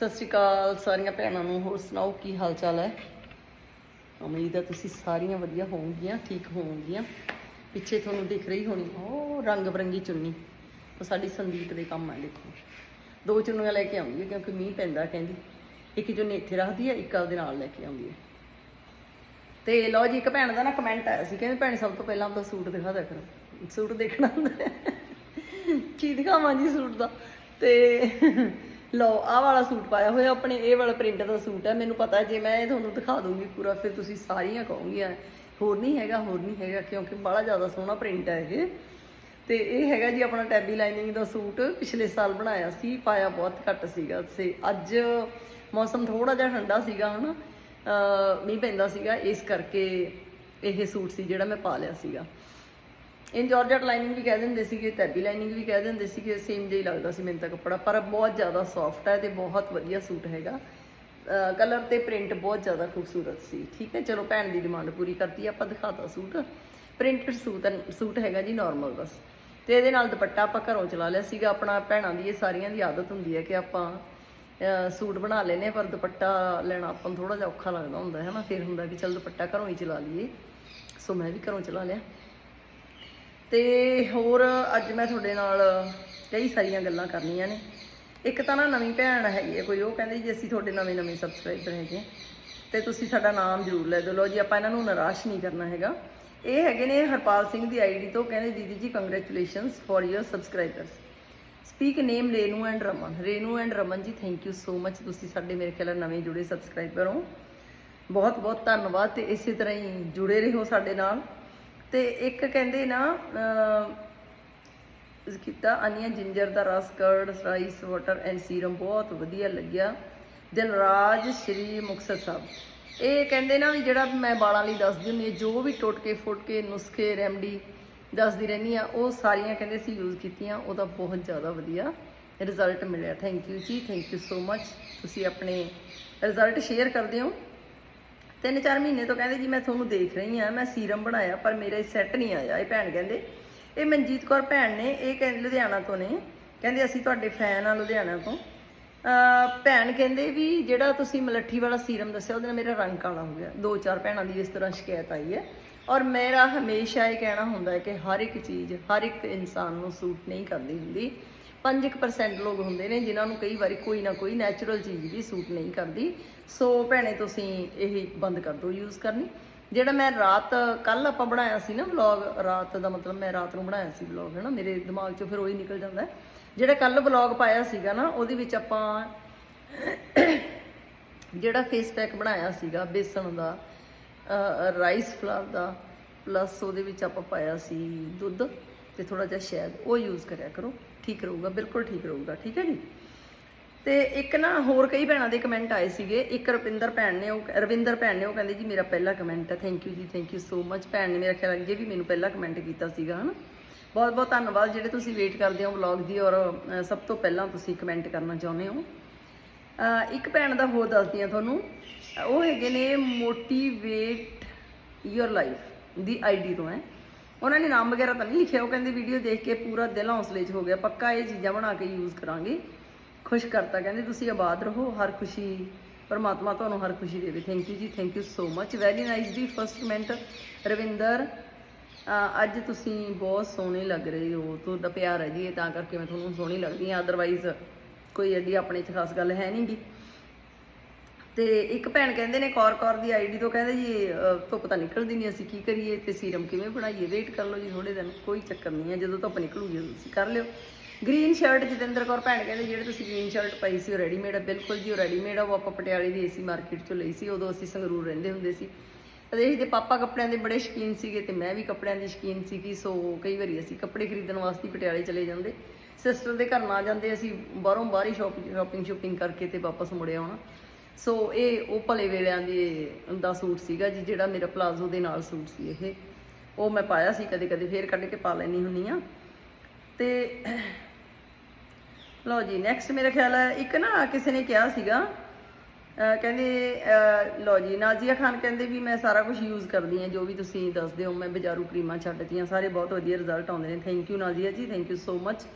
ਸਤਿ ਸ਼੍ਰੀ ਅਕਾਲ ਸਾਰੀਆਂ ਭੈਣਾਂ ਨੂੰ, ਹੋਰ ਸੁਣਾਓ ਕੀ ਹਾਲ ਚਾਲ ਹੈ? ਉਮੀਦ ਹੈ ਤੁਸੀਂ ਸਾਰੀਆਂ ਵਧੀਆ ਹੋਵੋਗੀਆਂ, ਠੀਕ ਹੋਵੋਗੀਆਂ। ਪਿੱਛੇ ਤੁਹਾਨੂੰ ਦਿਖ ਰਹੀ ਹੋਣੀ, ਉਹ ਰੰਗ ਬਰੰਗੀ ਚੁੰਨੀ। ਉਹ ਸਾਡੀ ਸੰਦੀਪ ਦੇ ਕੰਮ ਆ ਦੇਖੋ। ਦੋ ਚੁੰਨੀਆਂ ਲੈ ਕੇ ਆਉਂਦੀ ਹੈ ਕਿਉਂਕਿ ਮੀਂਹ ਪੈਂਦਾ ਕਹਿੰਦੀ। ਇੱਕ ਚੁੰਨੀ ਇੱਥੇ ਰੱਖਦੀ ਹੈ, ਇੱਕ ਆਪਦੇ ਨਾਲ ਲੈ ਕੇ ਆਉਂਦੀ ਹੈ। ਤੇ ਲਓ ਜੀ, ਇੱਕ ਭੈਣ ਦਾ ਨਾ ਕਮੈਂਟ ਆਇਆ ਸੀ, ਕਹਿੰਦੀ ਭੈਣ ਸਭ ਤੋਂ ਪਹਿਲਾਂ ਆਪਦਾ ਸੂਟ ਦਿਖਾ ਦਿਆ ਕਰੋ। ਸੂਟ ਦੇਖਣਾ ਹੁੰਦਾ ਕੀ ਦਿਖਾਵਾਂ ਜੀ ਸੂਟ ਦਾ? ਤੇ ਲਓ, ਆਹ ਵਾਲਾ ਸੂਟ ਪਾਇਆ ਹੋਇਆ, ਆਪਣੇ ਇਹ ਵਾਲਾ ਪ੍ਰਿੰਟ ਦਾ ਸੂਟ ਹੈ, ਮੈਨੂੰ ਪਤਾ ਜੇ ਮੈਂ ਇਹ ਤੁਹਾਨੂੰ ਦਿਖਾ ਦੂੰਗੀ ਪੂਰਾ, ਫਿਰ ਤੁਸੀਂ ਸਾਰੀਆਂ ਕਹੋਗੀਆਂ। ਹੋਰ ਨਹੀਂ ਹੈਗਾ, ਹੋਰ ਨਹੀਂ ਹੈਗਾ, ਕਿਉਂਕਿ ਬੜਾ ਜ਼ਿਆਦਾ ਸੋਹਣਾ ਪ੍ਰਿੰਟ ਹੈ ਇਹ। ਤੇ ਇਹ ਹੈਗਾ ਜੀ ਆਪਣਾ ਟੈਬੀ ਲਾਈਨਿੰਗ ਦਾ ਸੂਟ, ਪਿਛਲੇ ਸਾਲ ਬਣਾਇਆ ਸੀ, ਪਾਇਆ ਬਹੁਤ ਘੱਟ ਸੀਗਾ ਸੇ ਅੱਜ ਮੌਸਮ ਥੋੜਾ ਜਿਹਾ ਠੰਡਾ ਸੀਗਾ, ਹਨਾ। ਅਹ ਮੀਂਹ ਪੈਂਦਾ ਸੀਗਾ, ਇਸ ਕਰਕੇ ਇਹ ਸੂਟ ਸੀ ਜਿਹੜਾ ਮੈਂ ਪਾ ਲਿਆ ਸੀਗਾ। ਇਨ ਜਾਰਜਟ ਲਾਈਨਿੰਗ ਵੀ ਕਹਿ ਦਿੰਦੇ ਸੀਗੇ ਟੈਬੀ ਲਾਈਨਿੰਗ ਵੀ ਕਹਿ ਦਿੰਦੇ ਸੀਗੇ ਸੇਮ ਜਿਹਾ ਹੀ ਲੱਗਦਾ ਸੀ ਮੈਨੂੰ ਤਾਂ ਕੱਪੜਾ ਪਰ ਬਹੁਤ ਜ਼ਿਆਦਾ ਸੌਫਟ ਹੈ ਤੇ ਬਹੁਤ ਵਧੀਆ ਸੂਟ ਹੈਗਾ। ਕਲਰ ਤੇ ਪ੍ਰਿੰਟ ਬਹੁਤ ਜ਼ਿਆਦਾ ਖੂਬਸੂਰਤ ਸੀ ਠੀਕ ਹੈ? ਚਲੋ ਭੈਣ ਦੀ ਡਿਮਾਂਡ ਪੂਰੀ ਕਰਤੀ ਆਪਾਂ ਦਿਖਾਤਾ ਸੂਟ ਪ੍ਰਿੰਟਡ ਸੂਟ ਸੂਟ ਹੈਗਾ ਜੀ ਨਾਰਮਲ ਬਸ। ਤੇ ਇਹਦੇ ਨਾਲ ਦੁਪੱਟਾ ਆਪਾਂ ਘਰੋਂ ਚਲਾ ਲਿਆ ਸੀਗਾ ਆਪਣਾ ਭੈਣਾਂ ਦੀ ਇਹ ਸਾਰੀਆਂ ਦੀ ਆਦਤ ਹੁੰਦੀ ਹੈ ਕਿ ਆਪਾਂ ਸੂਟ ਬਣਾ ਲੈਨੇ ਆ, ਪਰ ਦੁਪੱਟਾ ਲੈਣਾ ਆਪਾਂ ਨੂੰ ਥੋੜਾ ਜਿਹਾ ਔਖਾ ਲੱਗਦਾ ਹੁੰਦਾ ਹੈ ਨਾ ਫਿਰ ਹੁੰਦਾ ਕਿ ਚਲ ਦੁਪੱਟਾ ਘਰੋਂ ਹੀ ਚਲਾ ਲਈਏ। ਸੋ ਮੈਂ ਵੀ ਘਰੋਂ ਚਲਾ ਲਿਆ। ਤੇ ਹੋਰ ਅੱਜ ਮੈਂ ਤੁਹਾਡੇ ਨਾਲ ਕਈ ਸਾਰੀਆਂ ਗੱਲਾਂ ਕਰਨੀਆਂ ਨੇ। ਇੱਕ ਤਾਂ ਨਾ ਨਵੀਂ ਭੈਣ ਹੈਗੀ ਹੈ ਕੋਈ, ਉਹ ਕਹਿੰਦੇ ਜੀ ਅਸੀਂ ਤੁਹਾਡੇ ਨਵੇਂ ਨਵੇਂ ਸਬਸਕ੍ਰਾਈਬਰ ਹੈਗੇ ਤੇ ਤੁਸੀਂ ਸਾਡਾ ਨਾਮ ਜ਼ਰੂਰ ਲੈ ਦਿਓ। ਲਓ ਜੀ, ਆਪਾਂ ਇਹਨਾਂ ਨੂੰ ਨਿਰਾਸ਼ ਨਹੀਂ ਕਰਨਾ ਹੈਗਾ। ਇਹ ਹੈਗੇ ਨੇ ਹਰਪਾਲ ਸਿੰਘ ਦੀ ਆਈਡੀ ਤੋਂ, ਕਹਿੰਦੇ ਦੀਦੀ ਜੀ congratulations for your subscribers speak name Renu and Raman. Renu and Raman ji thank you so much ਤੁਸੀਂ ਸਾਡੇ ਮੇਰੇ ਖਿਆਲ ਨਾਲ ਨਵੇਂ ਜੁੜੇ ਸਬਸਕ੍ਰਾਈਬਰ ਹੋ। ਬਹੁਤ ਬਹੁਤ ਧੰਨਵਾਦ ਤੇ ਇਸੇ ਤਰ੍ਹਾਂ ਹੀ ਜੁੜੇ ਰਹੋ ਸਾਡੇ ਨਾਲ। ਤੇ ਇੱਕ ਕਹਿੰਦੇ ਨਾ ਅਹ, ਕੀਤਾ ਅਨੀਆ ਜਿੰਜਰ ਦਾ ਰਸ curd rice water and serum ਬਹੁਤ ਵਧੀਆ ਲੱਗਿਆ। ਦਿਲਰਾਜ ਸ਼੍ਰੀ ਮੁਕਤਸਰ ਸਾਹਿਬ। ਇਹ ਕਹਿੰਦੇ ਨਾ ਵੀ ਜਿਹੜਾ ਮੈਂ ਬਾਲਾਂ ਲਈ ਦੱਸਦੀ ਹੁੰਦੀ ਹਾਂ ਜੋ ਵੀ ਟੋਟਕੇ ਫੁਟਕੇ ਨੁਸਖੇ ਰੈਮਡੀ ਦੱਸਦੀ ਰਹਿੰਦੀ ਆ ਉਹ ਸਾਰੀਆਂ ਕਹਿੰਦੇ ਸੀ ਯੂਜ਼ ਕੀਤੀਆਂ ਉਹਦਾ ਬਹੁਤ ਜ਼ਿਆਦਾ ਵਧੀਆ ਰਿਜ਼ਲਟ ਮਿਲਿਆ। ਥੈਂਕ ਯੂ ਜੀ ਥੈਂਕ ਯੂ ਸੋ ਮੱਚ ਤੁਸੀਂ ਆਪਣੇ ਰਿਜ਼ਲਟ ਸ਼ੇਅਰ ਕਰਦੇ ਹੋ। ਤਿੰਨ ਚਾਰ ਮਹੀਨੇ ਤੋਂ ਕਹਿੰਦੇ ਜੀ ਮੈਂ ਤੁਹਾਨੂੰ ਦੇਖ ਰਹੀ ਆ ਮੈਂ ਸੀਰਮ ਬਣਾਇਆ, ਪਰ ਮੇਰੇ ਸੈੱਟ ਨਹੀਂ ਆਇਆ, ਇਹ ਭੈਣ ਕਹਿੰਦੇ। ਇਹ ਮਨਜੀਤ ਕੌਰ ਭੈਣ ਨੇ, ਇਹ ਕਹਿੰਦੇ ਲੁਧਿਆਣਾ ਤੋਂ ਨੇ। ਕਹਿੰਦੇ ਅਸੀਂ ਤੁਹਾਡੇ ਫੈਨ ਆ ਲੁਧਿਆਣਾ ਤੋਂ। ਭੈਣ ਕਹਿੰਦੇ ਵੀ ਜਿਹੜਾ ਤੁਸੀਂ ਮਲੱਠੀ ਵਾਲਾ ਸੀਰਮ ਦੱਸਿਆ, ਉਹਦੇ ਨਾਲ ਮੇਰਾ ਰੰਗ ਕਾਲਾ ਹੋ ਗਿਆ। ਦੋ ਚਾਰ ਭੈਣਾਂ ਦੀ ਇਸ ਤਰ੍ਹਾਂ ਸ਼ਿਕਾਇਤ ਆਈ ਹੈ। ਔਰ ਮੇਰਾ ਹਮੇਸ਼ਾ ਇਹ ਕਹਿਣਾ ਹੁੰਦਾ ਹੈ ਕਿ ਹਰ ਇੱਕ ਚੀਜ਼, ਹਰ ਇੱਕ ਇਨਸਾਨ ਨੂੰ ਸੂਟ ਨਹੀਂ ਕਰਦੀ ਹੁੰਦੀ। 5% ਲੋਕ ਹੁੰਦੇ ਨੇ ਜਿਨ੍ਹਾਂ ਨੂੰ ਕਈ ਵਾਰੀ ਕੋਈ ਨਾ ਕੋਈ ਨੈਚੁਰਲ ਚੀਜ਼ ਵੀ ਸੂਟ ਨਹੀਂ ਕਰਦੀ। ਸੋ ਭੈਣੇ, ਤੁਸੀਂ ਇਹ ਬੰਦ ਕਰ ਦਿਓ ਯੂਜ਼ ਕਰਨੀ। ਜਿਹੜਾ ਮੈਂ ਰਾਤ ਕੱਲ ਆਪਾਂ ਬਣਾਇਆ ਸੀ ਨਾ ਵਲੌਗ ਰਾਤ ਦਾ ਮਤਲਬ ਮੈਂ ਰਾਤ ਨੂੰ ਬਣਾਇਆ ਸੀ ਵਲੌਗ ਹੈ ਨਾ ਮੇਰੇ ਦਿਮਾਗ 'ਚੋਂ ਫਿਰ ਉਹੀ ਨਿਕਲ ਜਾਂਦਾ। ਜਿਹੜਾ ਕੱਲ ਵਲੌਗ ਪਾਇਆ ਸੀਗਾ ਨਾ, ਉਹਦੇ ਵਿੱਚ ਆਪਾਂ ਜਿਹੜਾ ਫੇਸ ਪੈਕ ਬਣਾਇਆ ਸੀਗਾ, ਬੇਸਣ ਦਾ ਰਾਈਸ ਫਲਾਰ ਦਾ ਪਲੱਸ ਉਹਦੇ ਵਿੱਚ ਆਪਾਂ ਪਾਇਆ ਸੀ ਦੁੱਧ, ਤੇ ਥੋੜਾ ਜਿਹਾ ਸ਼ਹਿਦ, ਉਹ ਯੂਜ਼ ਕਰਿਆ ਕਰੋ। ਠੀਕ ਰਹੂਗਾ, ਬਿਲਕੁਲ ਠੀਕ ਰਹੂਗਾ, ਠੀਕ ਹੈ ਜੀ? ਤੇ ਇੱਕ ਨਾ ਹੋਰ ਕਈ ਭੈਣਾਂ ਦੇ ਕਮੈਂਟ ਆਏ ਸੀਗੇ, ਇੱਕ ਰਵਿੰਦਰ ਭੈਣ ਨੇ, ਉਹ ਰਵਿੰਦਰ ਭੈਣ ਨੇ, ਉਹ ਕਹਿੰਦੇ ਜੀ ਮੇਰਾ ਪਹਿਲਾ ਕਮੈਂਟ ਹੈ ਥੈਂਕ ਯੂ ਜੀ ਥੈਂਕ ਯੂ ਸੋ ਮਚ ਭੈਣ ਨੇ ਮੇਰਾ ਖਿਆਲ ਅੱਗੇ ਵੀ ਮੈਨੂੰ ਪਹਿਲਾ ਕਮੈਂਟ ਕੀਤਾ ਸੀਗਾ, ਹਨਾ? ਬਹੁਤ ਬਹੁਤ ਧੰਨਵਾਦ, ਜਿਹੜੇ ਤੁਸੀਂ ਵੇਟ ਕਰਦੇ ਹੋ ਵਲੌਗ ਦੀ, ਔਰ ਸਭ ਤੋਂ ਪਹਿਲਾਂ ਤੁਸੀਂ ਕਮੈਂਟ ਕਰਨਾ ਚਾਹੁੰਦੇ ਹੋ। ਇੱਕ ਭੈਣ ਦਾ ਹੋਰ ਦੱਸਦੀ ਆ ਤੁਹਾਨੂੰ। ਉਹ ਹੈਗੇ ਨੇ ਮੋਟੀਵੇਟ ਯੋਰ ਲਾਈਫ ਦੀ ਆਈਡੀ ਤੋਂ ਹੈ। ਉਹਨਾਂ ਨੇ ਨਾਮ ਵਗੈਰਾ ਤਾਂ ਨਹੀਂ ਲਿਖਿਆ, ਉਹ ਕਹਿੰਦੇ ਵੀਡੀਓ ਦੇਖ ਕੇ ਪੂਰਾ ਦਿਲ ਹੌਸਲੇ 'ਚ ਹੋ ਗਿਆ, ਪੱਕਾ ਇਹ ਚੀਜ਼ਾਂ ਬਣਾ ਕੇ ਯੂਜ਼ ਕਰਾਂਗੇ। ਖੁਸ਼ ਕਰਤਾ, ਕਹਿੰਦੇ ਤੁਸੀਂ ਆਬਾਦ ਰਹੋ, ਹਰ ਖੁਸ਼ੀ, ਪਰਮਾਤਮਾ ਤੁਹਾਨੂੰ ਹਰ ਖੁਸ਼ੀ ਦੇਵੇ। ਥੈਂਕ ਯੂ ਜੀ thank you so much very nice ਜੀ ਫਸਟ ਕਮੈਂਟ ਰਵਿੰਦਰ ਅੱਜ ਤੁਸੀਂ ਬਹੁਤ ਸੋਹਣੇ ਲੱਗ ਰਹੇ ਹੋ ਤੁਹਾਡਾ ਪਿਆਰ ਹੈ ਜੀ, ਇਹ ਤਾਂ ਕਰਕੇ ਮੈਂ ਤੁਹਾਨੂੰ ਸੋਹਣੀ ਲੱਗਦੀ ਹਾਂ। ਅਦਰਵਾਈਜ਼ ਕੋਈ ਐਡੀ ਆਪਣੇ ਚ ਖਾਸ ਗੱਲ ਹੈ ਨਹੀਂਗੀ ਤੇ ਇੱਕ ਭੈਣ ਕਹਿੰਦੇ ਨੇ ਕੌਰ ਕੌਰ ਦੀ ਆਈਡੀ ਤੋਂ ਕਹਿੰਦੇ ਜੀ ਧੁੱਪ ਤਾਂ ਨਿਕਲਦੀ ਨਹੀਂ, ਅਸੀਂ ਕੀ ਕਰੀਏ ਤੇ ਸੀਰਮ ਕਿਵੇਂ ਬਣਾਈਏ? ਵੇਟ ਕਰ ਲਓ ਜੀ ਥੋੜੇ ਦਿਨ, ਕੋਈ ਚੱਕਰ ਨਹੀਂ ਹੈ, ਜਦੋਂ ਧੁੱਪ ਨਿਕਲੂਗੀ ਤੁਸੀਂ ਕਰ ਲਿਓ। ਗ੍ਰੀਨ ਸ਼ਰਟ ਜਤਿੰਦਰ ਕੌਰ ਭੈਣ ਕਹਿੰਦੇ, ਜਿਹੜੇ ਤੁਸੀਂ ਗ੍ਰੀਨ ਸ਼ਰਟ ਪਾਈ ਸੀ ਉਹ ਰੈਡੀਮੇਡ ਆ। ਬਿਲਕੁਲ ਜੀ, ਉਹ ਰੈਡੀਮੇਡ ਆ, ਉਹ ਆਪਾਂ ਪਟਿਆਲੇ ਦੀ ਏਸੀ ਮਾਰਕੀਟ ਚੋਂ ਲਈ ਸੀ, ਉਦੋਂ ਅਸੀਂ ਸੰਗਰੂਰ ਰਹਿੰਦੇ ਹੁੰਦੇ ਸੀ। ਅਦੇਸ਼ ਦੇ ਪਾਪਾ ਕੱਪੜਿਆਂ ਦੇ ਬੜੇ ਸ਼ੌਕੀਨ ਸੀਗੇ ਤੇ ਮੈਂ ਵੀ ਕੱਪੜਿਆਂ ਦੀ ਸ਼ੌਕੀਨ ਸੀਗੀ, ਸੋ ਕਈ ਵਾਰੀ ਅਸੀਂ ਕੱਪੜੇ ਖਰੀਦਣ ਵਾਸਤੇ ਪਟਿਆਲੇ ਚਲੇ ਜਾਂਦੇ। ਸਿਸਟਰ ਦੇ ਘਰ ਨਾ ਜਾਂਦੇ, ਅਸੀਂ ਬਾਹਰੋਂ ਬਾਹਰ ਹੀ ਸ਼ਾਪਿੰਗ ਸ਼ਾਪਿੰਗ ਸ਼ੂਪਿੰਗ ਕਰਕੇ ਤੇ ਵਾਪਸ ਮੁੜੇ ਆਉਣਾ। ਸੋ ਇਹ ਉਹ ਭਲੇ ਵੇਲਿਆਂ ਦੀ ਦਾ ਸੂਟ ਸੀਗਾ ਜੀ, ਜਿਹੜਾ ਮੇਰਾ ਪਲਾਜ਼ੋ ਦੇ ਨਾਲ ਸੂਟ ਸੀ ਇਹ। ਉਹ ਮੈਂ ਪਾਇਆ ਸੀ ਕਦੇ ਕਦੇ, ਫੇਰ ਕੱਢ ਕੇ ਪਾ ਲੈਣੀ ਹੁੰਨੀ ਆ ਤੇ ਲਓ ਜੀ ਨੈਕਸਟ ਮੇਰਾ ਖਿਆਲ ਹੈ ਇੱਕ ਨਾ ਕਿਸੇ ਨੇ ਕਿਹਾ ਸੀਗਾ ਕਹਿੰਦੇ ਲਓ ਜੀ, ਨਾਜ਼ੀਆ ਖਾਨ ਕਹਿੰਦੇ ਵੀ ਮੈਂ ਸਾਰਾ ਕੁਝ ਯੂਜ਼ ਕਰਦੀ ਹਾਂ, ਜੋ ਵੀ ਤੁਸੀਂ ਦੱਸਦੇ ਹੋ, ਮੈਂ ਬਾਜ਼ਾਰੂ ਕਰੀਮਾਂ ਛੱਡਤੀਆਂ, ਸਾਰੇ ਬਹੁਤ ਵਧੀਆ ਰਿਜ਼ਲਟ ਆਉਂਦੇ ਨੇ। ਥੈਂਕ ਯੂ ਨਾਜ਼ੀਆ ਜੀ ਥੈਂਕ ਯੂ ਸੋ ਮੱਚ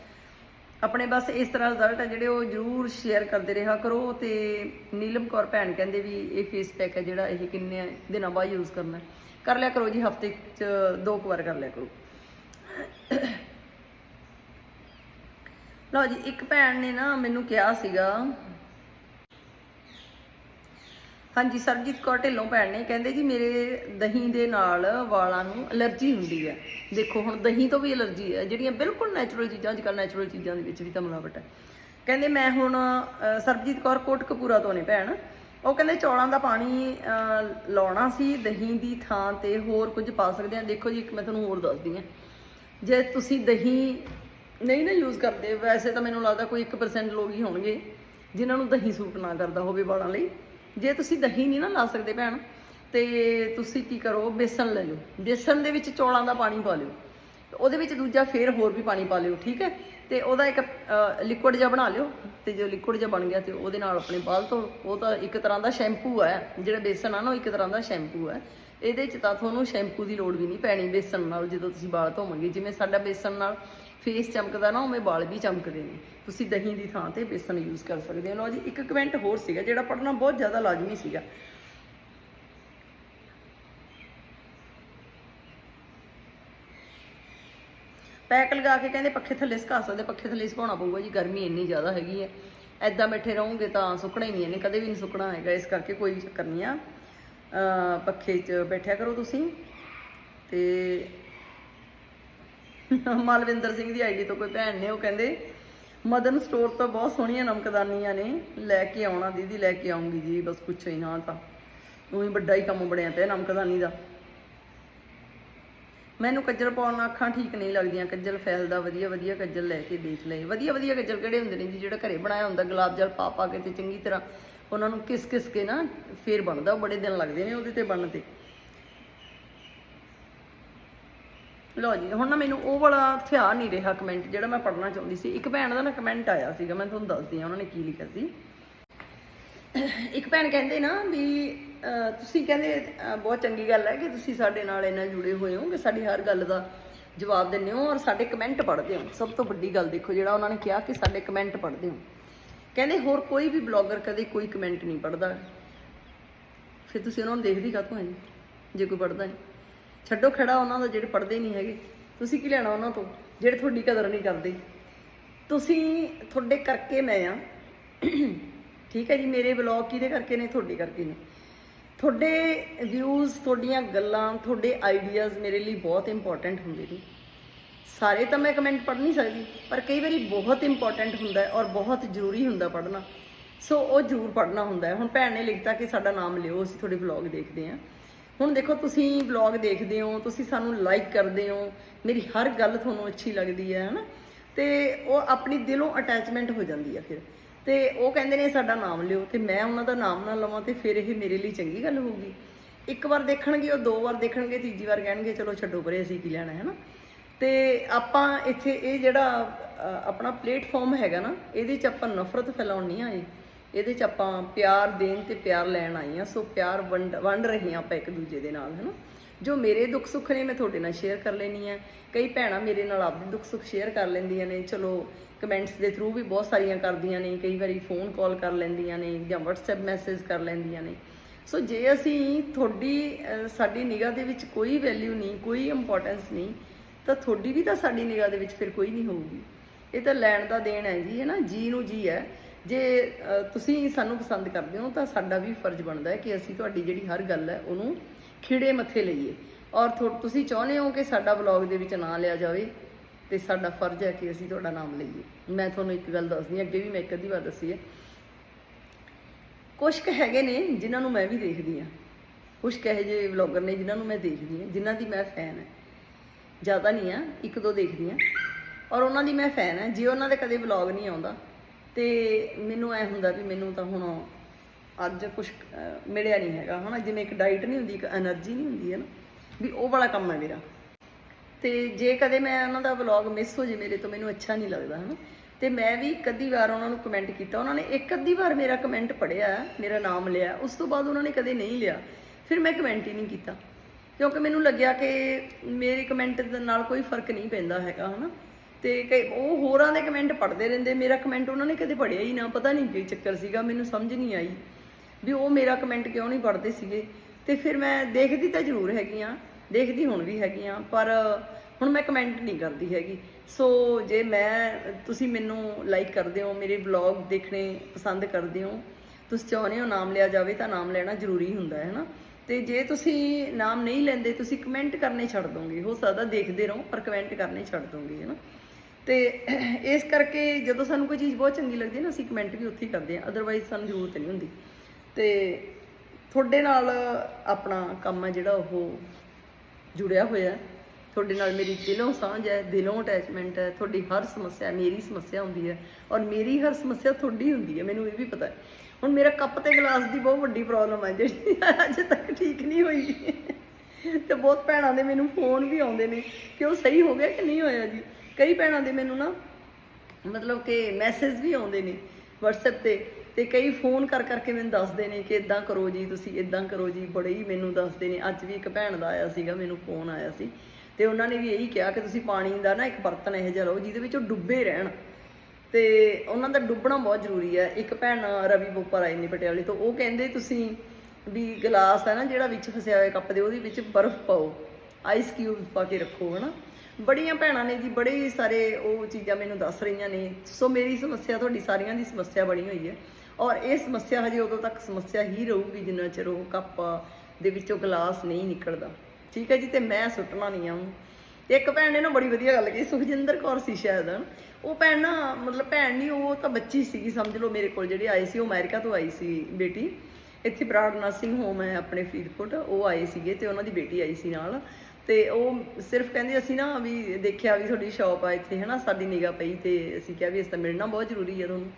ਆਪਣੇ ਬਸ ਇਸ ਤਰ੍ਹਾਂ ਰਿਜ਼ਲਟ ਹੈ ਜਿਹੜੇ ਉਹ ਜਰੂਰ ਸ਼ੇਅਰ ਕਰਦੇ ਰਿਹਾ ਕਰੋ ਤੇ ਨੀਲਮ ਕੌਰ ਭੈਣ ਕਹਿੰਦੇ ਵੀ ਇਹ ਫੇਸ ਪੈਕ ਹੈ ਜਿਹੜਾ ਇਹ ਕਿੰਨੇ ਦਿਨਾਂ ਬਾਅਦ ਯੂਜ਼ ਕਰਨਾ। ਕਰ ਲਿਆ ਕਰੋ ਜੀ, ਹਫ਼ਤੇ 'ਚ ਦੋ ਕੁ ਵਾਰ ਕਰ ਲਿਆ ਕਰੋ। ਲਓ ਜੀ, ਇੱਕ ਭੈਣ ਨੇ ਨਾ ਮੈਨੂੰ ਕਿਹਾ ਸੀਗਾ ਹਾਂਜੀ ਸਰਜੀਤ ਕੌਰ ਢਿੱਲੋਂ ਭੈਣ ਨੇ ਕਹਿੰਦੇ ਜੀ, ਮੇਰੇ ਦਹੀਂ ਦੇ ਨਾਲ ਵਾਲਾਂ ਨੂੰ ਅਲਰਜੀ ਹੁੰਦੀ ਹੈ। ਦੇਖੋ, ਹੁਣ ਦਹੀਂ ਤੋਂ ਵੀ ਅਲਰਜੀ ਹੈ ਜਿਹੜੀਆਂ ਬਿਲਕੁਲ ਨੈਚੁਰਲ ਚੀਜ਼ਾਂ ਅੱਜ ਕੱਲ੍ਹ ਨੈਚੁਰਲ ਚੀਜ਼ਾਂ ਦੇ ਵਿੱਚ ਵੀ ਤਾਂ ਮਿਲਾਵਟ ਹੈ। ਕਹਿੰਦੇ, ਮੈਂ ਹੁਣ ਸਰਬਜੀਤ ਕੌਰ ਕੋਟਕਪੂਰਾ ਤੋਂ ਨੇ ਭੈਣ। ਉਹ ਕਹਿੰਦੇ, ਚੌਲਾਂ ਦਾ ਪਾਣੀ ਲਾਉਣਾ ਸੀ, ਦਹੀਂ ਦੀ ਥਾਂ ਤੇ ਹੋਰ ਕੁਝ ਪਾ ਸਕਦੇ ਆ ਦੇਖੋ ਜੀ, ਇੱਕ ਮੈਂ ਤੁਹਾਨੂੰ ਹੋਰ ਦੱਸਦੀ ਆ ਜੇ ਤੁਸੀਂ ਦਹੀਂ ਨਹੀਂ ਨਾ ਯੂਜ਼ ਕਰਦੇ, ਵੈਸੇ ਤਾਂ ਮੈਨੂੰ ਲੱਗਦਾ ਕੋਈ 1% ਲੋਕ ਹੀ ਹੋਣਗੇ, ਜਿਨ੍ਹਾਂ ਨੂੰ ਦਹੀਂ ਸੂਟ ਨਾ ਕਰਦਾ ਹੋਵੇ ਵਾਲਾਂ ਲਈ। ਜੇ ਤੁਸੀਂ ਦਹੀਂ ਨਹੀਂ ਨਾ ਲਾ ਸਕਦੇ ਭੈਣ, ਤੇ ਤੁਸੀਂ ਕੀ ਕਰੋ, ਬੇਸਣ ਲੈ ਲਓ। ਬੇਸਣ ਦੇ ਵਿੱਚ ਚੌਲਾਂ ਦਾ ਪਾਣੀ ਪਾ ਲਿਓ। ਉਹਦੇ ਵਿੱਚ ਦੂਜਾ ਫੇਰ ਹੋਰ ਵੀ ਪਾਣੀ ਪਾ ਲਿਓ, ਠੀਕ ਹੈ? ਤੇ ਉਹਦਾ ਇੱਕ ਲਿਕੁਇਡ ਜਿਹਾ ਬਣਾ ਲਿਓ, ਤੇ ਜੋ ਲਿਕੁਇਡ ਜਿਹਾ ਬਣ ਗਿਆ ਤੇ ਉਹਦੇ ਨਾਲ ਆਪਣੇ ਬਾਲ ਧੋ, ਉਹ ਤਾਂ ਇੱਕ ਤਰ੍ਹਾਂ ਦਾ ਸ਼ੈਂਪੂ ਹੈ, ਜਿਹੜਾ ਬੇਸਣ ਆ ਨਾ, ਉਹ ਇੱਕ ਤਰ੍ਹਾਂ ਦਾ ਸ਼ੈਂਪੂ ਹੈ। ਇਹਦੇ ਚ ਤਾਂ ਤੁਹਾਨੂੰ ਸ਼ੈਂਪੂ ਦੀ ਲੋੜ ਵੀ ਨਹੀਂ ਪੈਣੀ ਬੇਸਣ ਨਾਲ ਜਦੋਂ ਤੁਸੀਂ ਬਾਲ ਧੋਵੋਗੇ। ਜਿਵੇਂ ਸਾਡਾ ਬੇਸਣ ਨਾਲ ਫੇਸ ਚਮਕਦਾ ਨਾ, ਉਵੇਂ ਵਾਲ ਵੀ ਚਮਕਦੇ ਨੇ। ਤੁਸੀਂ ਦਹੀਂ ਦੀ ਥਾਂ ਤੇ ਬੇਸਣ ਯੂਜ਼ ਕਰ ਸਕਦੇ ਹੋ। ਲਓ ਜੀ, ਇੱਕ ਕਮੈਂਟ ਹੋਰ ਸੀਗਾ, ਜਿਹੜਾ ਪੜ੍ਹਨਾ ਬਹੁਤ ਜ਼ਿਆਦਾ ਲਾਜ਼ਮੀ ਸੀਗਾ। ਪੈਕ ਲਗਾ ਕੇ ਕਹਿੰਦੇ ਪੱਖੇ ਥੱਲੇ ਸੁਕਾ ਸਕਦੇ, ਪੱਖੇ ਥੱਲੇ ਸੁਕਾਉਣਾ ਪਊਗਾ ਜੀ, ਗਰਮੀ ਇੰਨੀ ਜ਼ਿਆਦਾ ਹੈਗੀ ਹੈ। ਐਦਾਂ ਬੈਠੇ ਰਹੋਗੇ ਤਾਂ ਸੁੱਕਣਾ ਹੀ ਨਹੀਂ ਇਹਨੇ, ਕਦੇ ਵੀ ਨਹੀਂ ਸੁੱਕਣਾ ਹੈਗਾ, ਇਸ ਕਰਕੇ ਕੋਈ ਚੱਕਰ ਨਹੀਂ ਆ। ਪੱਖੇ 'ਚ ਬੈਠਿਆ ਕਰੋ ਤੁਸੀਂ। ਤੇ ਮਲਵਿੰਦਰ ਸਿੰਘ ਦੀ ਆਈਡੀ ਤੋਂ ਕੋਈ ਭੈਣ ਨੇ, ਉਹ ਕਹਿੰਦੇ, ਮਦਨ ਸਟੋਰ ਤੋਂ ਬਹੁਤ ਸੋਹਣੀਆਂ ਨਮਕਦਾਨੀਆਂ ਨੇ, ਲੈ ਕੇ ਆਉਣਾ ਦੀਦੀ, ਲੈ ਕੇ ਆਉਂਗੀ ਜੀ, ਬਸ ਪੁੱਛੋ ਹੀ ਨਾ ਤਾਂ। ਉਹੀ ਵੱਡਾ ਹੀ ਕੰਮ ਬਣਿਆ ਪਿਆ ਨਮਕਦਾਨੀ ਦਾ। ਮੈਨੂੰ ਕੱਜਲ ਪਾਉਣ ਨਾਲ ਅੱਖਾਂ ਠੀਕ ਨਹੀਂ ਲੱਗਦੀਆਂ, ਕੱਜਲ ਫੈਲਦਾ, ਵਧੀਆ ਵਧੀਆ ਕੱਜਲ ਲੈ ਕੇ ਦੇਖ ਲਏ। ਵਧੀਆ ਵਧੀਆ ਕੱਜਲ ਕਿਹੜੇ ਹੁੰਦੇ ਨੇ ਜੀ, ਜਿਹੜਾ ਘਰੇ ਬਣਾਇਆ ਹੁੰਦਾ, ਗੁਲਾਬ ਜਲ ਪਾ ਪਾ ਕੇ ਤੇ ਚੰਗੀ ਤਰ੍ਹਾਂ ਉਹਨਾਂ ਨੂੰ ਕਿਸ ਕਿਸ ਕੇ ਨਾ ਫੇਰ ਬਣਦਾ ਬੜੇ ਦਿਨ ਲੱਗਦੇ ਨੇ ਉਹਦੇ ਤੇ ਬਣਨ ਤੇ। ਲਓ ਜੀ, ਹੁਣ ਨਾ ਮੈਨੂੰ ਉਹ ਵਾਲਾ ਥਿਆ ਨਹੀਂ ਰਿਹਾ ਕਮੈਂਟ ਜਿਹੜਾ ਮੈਂ ਪੜ੍ਹਨਾ ਚਾਹੁੰਦੀ ਸੀ। ਇੱਕ ਭੈਣ ਦਾ ਨਾ ਕਮੈਂਟ ਆਇਆ ਸੀਗਾ, ਮੈਂ ਤੁਹਾਨੂੰ ਦੱਸਦੀ ਹਾਂ, ਉਹਨਾਂ ਨੇ ਕੀ ਲਿਖਿਆ ਸੀ। ਇੱਕ ਭੈਣ ਕਹਿੰਦੇ ਨਾ ਵੀ ਤੁਸੀਂ ਕਹਿੰਦੇ ਬਹੁਤ ਚੰਗੀ ਗੱਲ ਹੈ ਕਿ ਤੁਸੀਂ ਸਾਡੇ ਨਾਲ ਇੰਨਾ ਜੁੜੇ ਹੋਏ ਹੋ ਕਿ ਸਾਡੀ ਹਰ ਗੱਲ ਦਾ ਜਵਾਬ ਦਿੰਦੇ ਹੋ ਔਰ ਸਾਡੇ ਕਮੈਂਟ ਪੜ੍ਹਦੇ ਹੋ। ਸਭ ਤੋਂ ਵੱਡੀ ਗੱਲ ਦੇਖੋ, ਜਿਹੜਾ ਉਹਨਾਂ ਨੇ ਕਿਹਾ ਕਿ ਸਾਡੇ ਕਮੈਂਟ ਪੜ੍ਹਦੇ ਹੋ। ਕਹਿੰਦੇ ਹੋਰ ਕੋਈ ਵੀ ਬਲੌਗਰ ਕਦੇ ਕੋਈ ਕਮੈਂਟ ਨਹੀਂ ਪੜ੍ਹਦਾ। ਫਿਰ ਤੁਸੀਂ ਉਹਨਾਂ ਨੂੰ ਦੇਖਦੀ ਕਾਹਤੋਂ ਹੈ ਜੇ? ਕੋਈ ਪੜ੍ਹਦਾ ਨਹੀਂ ਛੱਡੋ ਖੜਾ ਉਹਨਾਂ ਦਾ ਜਿਹੜੇ ਪੜ੍ਹਦੇ ਨਹੀਂ ਹੈਗੇ। ਤੁਸੀਂ ਕੀ ਲੈਣਾ ਉਹਨਾਂ ਤੋਂ? ਜਿਹੜੇ ਤੁਹਾਡੀ ਕਦਰ ਨਹੀਂ ਕਰਦੇ। ਤੁਸੀਂ ਤੁਹਾਡੇ ਕਰਕੇ ਮੈਂ ਆ। ਠੀਕ ਹੈ ਜੀ, ਮੇਰੇ ਵਲੌਗ ਕਿਹਦੇ ਕਰਕੇ ਨੇ? ਤੁਹਾਡੇ ਕਰਕੇ ਨੇ। ਤੁਹਾਡੇ ਵਿਊਜ਼ ਤੁਹਾਡੀਆਂ ਗੱਲਾਂ, ਤੁਹਾਡੇ ਆਈਡੀਆਜ਼ ਮੇਰੇ ਲਈ ਬਹੁਤ ਇੰਪੋਰਟੈਂਟ ਹੁੰਦੇ ਨੇ। ਸਾਰੇ ਤਾਂ ਮੈਂ ਕਮੈਂਟ ਪੜ੍ਹ ਨਹੀਂ ਸਕਦੀ, ਪਰ ਕਈ ਵਾਰੀ ਬਹੁਤ ਇੰਪੋਰਟੈਂਟ ਹੁੰਦਾ ਹੈ ਔਰ ਬਹੁਤ ਜ਼ਰੂਰੀ ਹੁੰਦਾ ਪੜ੍ਹਨਾ। ਸੋ ਉਹ ਜ਼ਰੂਰ ਪੜ੍ਹਨਾ ਹੁੰਦਾ ਹੈ। ਹੁਣ ਭੈਣ ਨੇ ਲਿਖਤਾ ਕਿ ਸਾਡਾ ਨਾਮ ਲਿਓ, ਅਸੀਂ ਤੁਹਾਡੇ ਵਲੌਗ ਦੇਖਦੇ ਹਾਂ ਹੁਣ ਦੇਖੋ, ਤੁਸੀਂ ਵਲੌਗ ਦੇਖਦੇ ਹੋ, ਤੁਸੀਂ ਸਾਨੂੰ ਲਾਈਕ ਕਰਦੇ ਹੋ, ਮੇਰੀ ਹਰ ਗੱਲ ਤੁਹਾਨੂੰ ਅੱਛੀ ਲੱਗਦੀ ਹੈ, ਹਨਾ? ਤੇ ਉਹ ਆਪਣੀ ਦਿਲੋਂ ਅਟੈਚਮੈਂਟ ਹੋ ਜਾਂਦੀ ਹੈ ਫਿਰ। ਤੇ ਉਹ ਕਹਿੰਦੇ ਨੇ, ਸਾਡਾ ਨਾਮ ਲਿਓ। ਤੇ ਮੈਂ ਉਹਨਾਂ ਦਾ ਨਾਮ ਨਾ ਲਵਾਂ ਤੇ ਫਿਰ ਇਹ ਮੇਰੇ ਲਈ ਚੰਗੀ ਗੱਲ ਹੋਊਗੀ। ਇੱਕ ਵਾਰ ਦੇਖਣਗੇ, ਉਹ ਦੋ ਵਾਰ ਦੇਖਣਗੇ, ਤੀਜੀ ਵਾਰ ਕਹਿਣਗੇ, ਚਲੋ ਛੱਡੋ ਪਰੇ, ਅਸੀਂ ਕੀ ਲੈਣਾ ਹੈ ਨਾ ਤੇ ਆਪਾਂ ਇੱਥੇ ਇਹ ਜਿਹੜਾ ਆਪਣਾ ਪਲੇਟਫਾਰਮ ਹੈਗਾ ਨਾ, ਇਹਦੇ 'ਚ ਆਪਾਂ ਨਫ਼ਰਤ ਫੈਲਾਉਣ ਨਹੀਂ ਆਏ। ਇਹਦੇ 'ਚ ਆਪਾਂ ਪਿਆਰ ਦੇਣ ਤੇ ਪਿਆਰ ਲੈਣ ਆਏ ਆ ਸੋ ਪਿਆਰ ਵੰਡ ਵੰਡ ਰਹੇ ਹਾਂ ਆਪਾਂ ਇੱਕ ਦੂਜੇ ਦੇ ਨਾਲ, ਹੈਨਾ? ਜੋ ਮੇਰੇ ਦੁੱਖ ਸੁੱਖ ਨੇ ਮੈਂ ਤੁਹਾਡੇ ਨਾਲ ਸ਼ੇਅਰ ਕਰ ਲੈਣੀ ਆ ਕਈ ਭੈਣਾਂ ਮੇਰੇ ਨਾਲ ਆਪਦੇ ਦੁੱਖ ਸੁੱਖ ਸ਼ੇਅਰ ਕਰ ਲੈਂਦੀਆਂ ਨੇ। ਚਲੋ ਕਮੈਂਟਸ ਦੇ ਥਰੂ ਵੀ ਬਹੁਤ ਸਾਰੀਆਂ ਕਰਦੀਆਂ ਨੇ। ਕਈ ਵਾਰੀ ਫੋਨ ਕਾਲ ਕਰ ਲੈਂਦੀਆਂ ਨੇ ਜਾਂ WhatsApp ਮੈਸੇਜ ਕਰ ਲੈਂਦੀਆਂ ਨੇ। ਸੋ ਜੇ ਅਸੀਂ ਤੁਹਾਡੀ ਸਾਡੀ ਨਿਗਾਹ ਦੇ ਵਿੱਚ ਕੋਈ ਵੈਲਿਊ ਨਹੀਂ, ਕੋਈ ਇੰਪੋਰਟੈਂਸ ਨਹੀਂ, ਤਾਂ ਤੁਹਾਡੀ ਵੀ ਤਾਂ ਸਾਡੀ ਨਿਗਾਹ ਦੇ ਵਿੱਚ ਫਿਰ ਕੋਈ ਨਹੀਂ ਹੋਊਗੀ। ਇਹ ਤਾਂ ਲੈਣ ਦਾ ਦੇਣ ਹੈ ਜੀ ਹੈ ਨਾ ਜੀ ਨੂੰ ਜੀ ਹੈ। ਜੇ ਤੁਸੀਂ ਸਾਨੂੰ ਪਸੰਦ ਕਰਦੇ ਹੋ ਤਾਂ ਸਾਡਾ ਵੀ ਫਰਜ਼ ਬਣਦਾ ਹੈ ਕਿ ਅਸੀਂ ਤੁਹਾਡੀ ਜਿਹੜੀ ਹਰ ਗੱਲ ਹੈ ਉਹਨੂੰ ਖਿੜੇ ਮੱਥੇ ਲਈਏ। ਔਰ ਤੁਸੀਂ ਚਾਹੁੰਦੇ ਹੋ ਕਿ ਸਾਡਾ ਵਲੌਗ ਦੇ ਵਿੱਚ ਨਾਂ ਲਿਆ ਜਾਵੇ ਤੇ ਸਾਡਾ ਫਰਜ਼ ਹੈ ਕਿ ਅਸੀਂ ਤੁਹਾਡਾ ਨਾਮ ਲਈਏ। ਮੈਂ ਤੁਹਾਨੂੰ ਇੱਕ ਗੱਲ ਦੱਸਦੀ ਹਾਂ, ਅੱਗੇ ਵੀ ਮੈਂ ਇੱਕ ਅੱਧੀ ਵਾਰ ਦੱਸੀ ਹੈ। ਕੁਝ ਕੁ ਹੈਗੇ ਨੇ ਜਿਨ੍ਹਾਂ ਨੂੰ ਮੈਂ ਵੀ ਦੇਖਦੀ ਹਾਂ। ਕੁਝ ਕੁ ਇਹੋ ਜਿਹੇ ਵਲੌਗਰ ਨੇ ਜਿਨ੍ਹਾਂ ਨੂੰ ਮੈਂ ਦੇਖਦੀ ਹਾਂ, ਜਿਨ੍ਹਾਂ ਦੀ ਮੈਂ ਫੈਨ ਹਾਂ। ਜ਼ਿਆਦਾ ਨਹੀਂ ਆ ਇੱਕ ਦੋ ਦੇਖਦੀ ਹਾਂ। ਔਰ ਉਹਨਾਂ ਦੀ ਮੈਂ ਫੈਨ ਹਾਂ, ਜੇ ਉਹਨਾਂ ਦੇ ਕਦੇ ਵਲੌਗ ਨਹੀਂ ਆਉਂਦਾ ਤੇ ਮੈਨੂੰ ਐ ਹੁੰਦਾ ਵੀ ਮੈਨੂੰ ਤਾਂ ਹੁਣ ਅੱਜ ਕੁਝ ਮਿਲਿਆ ਨਹੀਂ ਹੈਗਾ, ਹਨਾ? ਜਿਵੇਂ ਇੱਕ ਡਾਈਟ ਨਹੀਂ ਹੁੰਦੀ, ਇੱਕ એનર્ਜੀ ਨਹੀਂ ਹੁੰਦੀ, ਹੈ ਨਾ? ਵੀ ਉਹ ਵਾਲਾ ਕੰਮ ਹੈ ਮੇਰਾ। ਤੇ ਜੇ ਕਦੇ ਮੈਂ ਉਹਨਾਂ ਦਾ ਵਲੌਗ ਮਿਸ ਹੋ ਜੇ ਮੇਰੇ ਤੋਂ, ਮੈਨੂੰ ਅੱਛਾ ਨਹੀਂ ਲੱਗਦਾ, ਹਨਾ? ਤੇ ਮੈਂ ਵੀ ਇੱਕ ਅੱਧੀ ਵਾਰ ਉਹਨਾਂ ਨੂੰ ਕਮੈਂਟ ਕੀਤਾ। ਉਹਨਾਂ ਨੇ ਇੱਕ ਅੱਧੀ ਵਾਰ ਮੇਰਾ ਕਮੈਂਟ ਪੜਿਆ ਮੇਰਾ ਨਾਮ ਲਿਆ। ਉਸ ਤੋਂ ਬਾਅਦ ਉਹਨਾਂ ਨੇ ਕਦੇ ਨਹੀਂ ਲਿਆ। ਫਿਰ ਮੈਂ ਕਮੈਂਟ ਹੀ ਨਹੀਂ ਕੀਤਾ। ਕਿਉਂਕਿ ਮੈਨੂੰ ਲੱਗਿਆ ਕਿ ਮੇਰੇ ਕਮੈਂਟ ਨਾਲ ਕੋਈ ਫ਼ਰਕ ਨਹੀਂ ਪੈਂਦਾ ਹੈਗਾ, ਹਨਾ? ਤੇ ਕਈ ਉਹ ਹੋਰਾਂ ਦੇ ਕਮੈਂਟ ਪੜ੍ਹਦੇ ਰਹਿੰਦੇ, ਮੇਰਾ ਕਮੈਂਟ ਉਹਨਾਂ ਨੇ ਕਦੇ ਪੜ੍ਹਿਆ ਹੀ ਨਾ, ਪਤਾ ਨਹੀਂ ਕੀ ਚੱਕਰ ਸੀਗਾ, ਮੈਨੂੰ ਸਮਝ ਨਹੀਂ ਆਈ ਵੀ ਉਹ ਮੇਰਾ ਕਮੈਂਟ ਕਿਉਂ ਨਹੀਂ ਪੜ੍ਹਦੇ ਸੀਗੇ। ਤੇ ਫਿਰ ਮੈਂ ਦੇਖਦੀ ਤਾਂ ਜ਼ਰੂਰ ਹੈਗੀ ਆ ਦੇਖਦੀ ਹੁਣ ਵੀ ਹੈਗੀ ਆ ਪਰ ਹੁਣ ਮੈਂ ਕਮੈਂਟ ਨਹੀਂ ਕਰਦੀ ਹੈਗੀ। ਸੋ ਜੇ ਮੈਂ, ਤੁਸੀਂ ਮੈਨੂੰ ਲਾਈਕ ਕਰਦੇ ਹੋ, ਮੇਰੇ ਵਲੌਗ ਦੇਖਣੇ ਪਸੰਦ ਕਰਦੇ ਹੋ, ਤੁਸੀਂ ਚਾਹੁੰਦੇ ਹੋ ਨਾਮ ਲਿਆ ਜਾਵੇ ਤਾਂ ਨਾਮ ਲੈਣਾ ਜ਼ਰੂਰੀ ਹੁੰਦਾ ਹੈ ਨਾ। ਤੇ ਜੇ ਤੁਸੀਂ ਨਾਮ ਨਹੀਂ ਲੈਂਦੇ, ਤੁਸੀਂ ਕਮੈਂਟ ਕਰਨੇ ਛੱਡ ਦੋਗੇ, ਹੋ ਸਕਦਾ ਦੇਖਦੇ ਰਹੋ, ਪਰ ਕਮੈਂਟ ਕਰਨੇ ਛੱਡ ਦੋਗੇ, ਹੈ ਨਾ। ਤੇ ਇਸ ਕਰਕੇ ਜਦੋਂ ਸਾਨੂੰ ਕੋਈ ਚੀਜ਼ ਬਹੁਤ ਚੰਗੀ ਲੱਗਦੀ ਨਾ, ਅਸੀਂ ਕਮੈਂਟ ਵੀ ਉੱਥੇ ਹੀ ਕਰਦੇ ਹਾਂ ਅਦਰਵਾਈਜ਼ ਸਾਨੂੰ ਜ਼ਰੂਰਤ ਨਹੀਂ ਹੁੰਦੀ। ਤੇ ਤੁਹਾਡੇ ਨਾਲ ਆਪਣਾ ਕੰਮ ਹੈ ਜਿਹੜਾ ਉਹ ਜੁੜਿਆ ਹੋਇਆ ਤੁਹਾਡੇ ਨਾਲ ਮੇਰੀ ਦਿਲੋਂ ਸਾਂਝ ਹੈ, ਦਿਲੋਂ ਅਟੈਚਮੈਂਟ ਹੈ, ਤੁਹਾਡੀ ਹਰ ਸਮੱਸਿਆ, ਮੇਰੀ ਸਮੱਸਿਆ ਹੁੰਦੀ ਹੈ ਔਰ ਮੇਰੀ ਹਰ ਸਮੱਸਿਆ ਤੁਹਾਡੀ ਹੁੰਦੀ ਹੈ, ਮੈਨੂੰ ਇਹ ਵੀ ਪਤਾ ਹੈ। ਹੁਣ ਮੇਰਾ ਕੱਪ ਤੇ ਗਲਾਸ ਦੀ ਬਹੁਤ ਵੱਡੀ ਪ੍ਰੋਬਲਮ ਹੈ ਜਿਹੜੀ ਅਜੇ ਤੱਕ ਠੀਕ ਨਹੀਂ ਹੋਈ। ਤੇ ਬਹੁਤ ਭੈਣਾਂ ਦੇ ਮੈਨੂੰ ਫੋਨ ਵੀ ਆਉਂਦੇ ਨੇ ਕਿ ਉਹ ਸਹੀ ਹੋ ਗਿਆ ਕਿ ਨਹੀਂ ਹੋਇਆ ਜੀ। ਕਈ ਭੈਣਾਂ ਦੇ ਮੈਨੂੰ ਨਾ ਮਤਲਬ ਕਿ ਮੈਸੇਜ ਵੀ ਆਉਂਦੇ ਨੇ WhatsApp ਤੇ ਤੇ ਕਈ ਫੋਨ ਕਰ ਕਰਕੇ ਮੈਨੂੰ ਦੱਸਦੇ ਨੇ ਕਿ ਇਦਾਂ ਕਰੋ ਜੀ, ਤੁਸੀਂ ਇਦਾਂ ਕਰੋ ਜੀ, ਬੜੇ ਹੀ ਮੈਨੂੰ ਦੱਸਦੇ ਨੇ। ਅੱਜ ਵੀ ਇੱਕ ਭੈਣ ਦਾ ਆਇਆ ਸੀਗਾ, ਮੈਨੂੰ ਫੋਨ ਆਇਆ ਸੀ ਤੇ ਉਹਨਾਂ ਨੇ ਵੀ ਇਹੀ ਕਿਹਾ ਕਿ ਤੁਸੀਂ ਪਾਣੀ ਦਾ ਨਾ ਇੱਕ ਬਰਤਨ ਇਹੋ ਜਿਹਾ ਲਓ ਜਿਹਦੇ ਵਿੱਚ ਉਹ ਡੁੱਬੇ ਰਹਿਣ। ਤੇ ਉਹਨਾਂ ਦਾ ਡੁੱਬਣਾ ਬਹੁਤ ਜ਼ਰੂਰੀ ਹੈ। ਇੱਕ ਭੈਣ ਰਵੀ ਬੋਪਰ ਆਈ ਨੇ ਪਟਿਆਲੇ ਤੋਂ, ਉਹ ਕਹਿੰਦੇ ਤੁਸੀਂ ਵੀ ਗਲਾਸ ਹੈ ਨਾ ਜਿਹੜਾ ਵਿੱਚ ਫਸਿਆ ਹੋਇਆ ਕੱਪ ਦੇ, ਉਹਦੇ ਵਿੱਚ ਬਰਫ਼ ਪਾਓ। ਆਈਸ ਕਿਊਬ ਪਾ ਕੇ ਰੱਖੋ, ਹਨਾ? ਬੜੀਆਂ ਭੈਣਾਂ ਨੇ ਜੀ, ਬੜੇ ਸਾਰੇ ਉਹ ਚੀਜ਼ਾਂ ਮੈਨੂੰ ਦੱਸ ਰਹੀਆਂ ਨੇ। ਸੋ ਮੇਰੀ ਸਮੱਸਿਆ, ਤੁਹਾਡੀ ਸਾਰੀਆਂ ਦੀ ਸਮੱਸਿਆ ਬਣੀ ਹੋਈ ਹੈ। ਔਰ ਇਹ ਸਮੱਸਿਆ ਹਜੇ ਉਦੋਂ ਤੱਕ ਸਮੱਸਿਆ ਹੀ ਰਹੂਗੀ, ਜਿੰਨਾ ਚਿਰ ਉਹ ਕੱਪ ਦੇ ਵਿੱਚੋਂ ਗਲਾਸ ਨਹੀਂ ਨਿਕਲਦਾ। ਠੀਕ ਹੈ ਜੀ, ਤੇ ਮੈਂ ਸੁੱਟਣਾ ਨਹੀਂ ਆ ਉਹਨੂੰ ਤੇ ਇੱਕ ਭੈਣ ਨੇ ਨਾ ਬੜੀ ਵਧੀਆ ਗੱਲ ਕਹੀ, ਸੁਖਜਿੰਦਰ ਕੌਰ ਸੀ ਸ਼ਾਇਦ ਉਹ ਭੈਣ ਨਾ, ਮਤਲਬ ਭੈਣ ਨਹੀਂ ਉਹ ਤਾਂ ਬੱਚੀ ਸੀਗੀ ਸਮਝ ਲਓ, ਮੇਰੇ ਕੋਲ ਜਿਹੜੀ ਆਈ ਸੀ, ਉਹ ਅਮਰੀਕਾ ਤੋਂ ਆਈ ਸੀ ਬੇਟੀ। ਇੱਥੇ ਬਰਾੜ ਨਰਸਿੰਗ ਹੋਮ ਹੈ ਆਪਣੇ ਫਰੀਦਕੋਟ, ਉਹ ਆਏ ਸੀਗੇ ਤੇ ਉਹਨਾਂ ਦੀ ਬੇਟੀ ਆਈ ਸੀ ਨਾਲ। ਤੇ ਉਹ ਸਿਰਫ ਕਹਿੰਦੇ ਅਸੀਂ ਨਾ ਵੀ ਦੇਖਿਆ ਵੀ ਤੁਹਾਡੀ ਸ਼ਾਪ ਆ ਇੱਥੇ, ਹਨਾ, ਸਾਡੀ ਨਿਗਾਹ ਪਈ ਤੇ ਅਸੀਂ ਕਿਹਾ ਵੀ ਇਸ ਤਾਂ ਮਿਲਣਾ ਬਹੁਤ ਜ਼ਰੂਰੀ ਹੈ ਤੁਹਾਨੂੰ।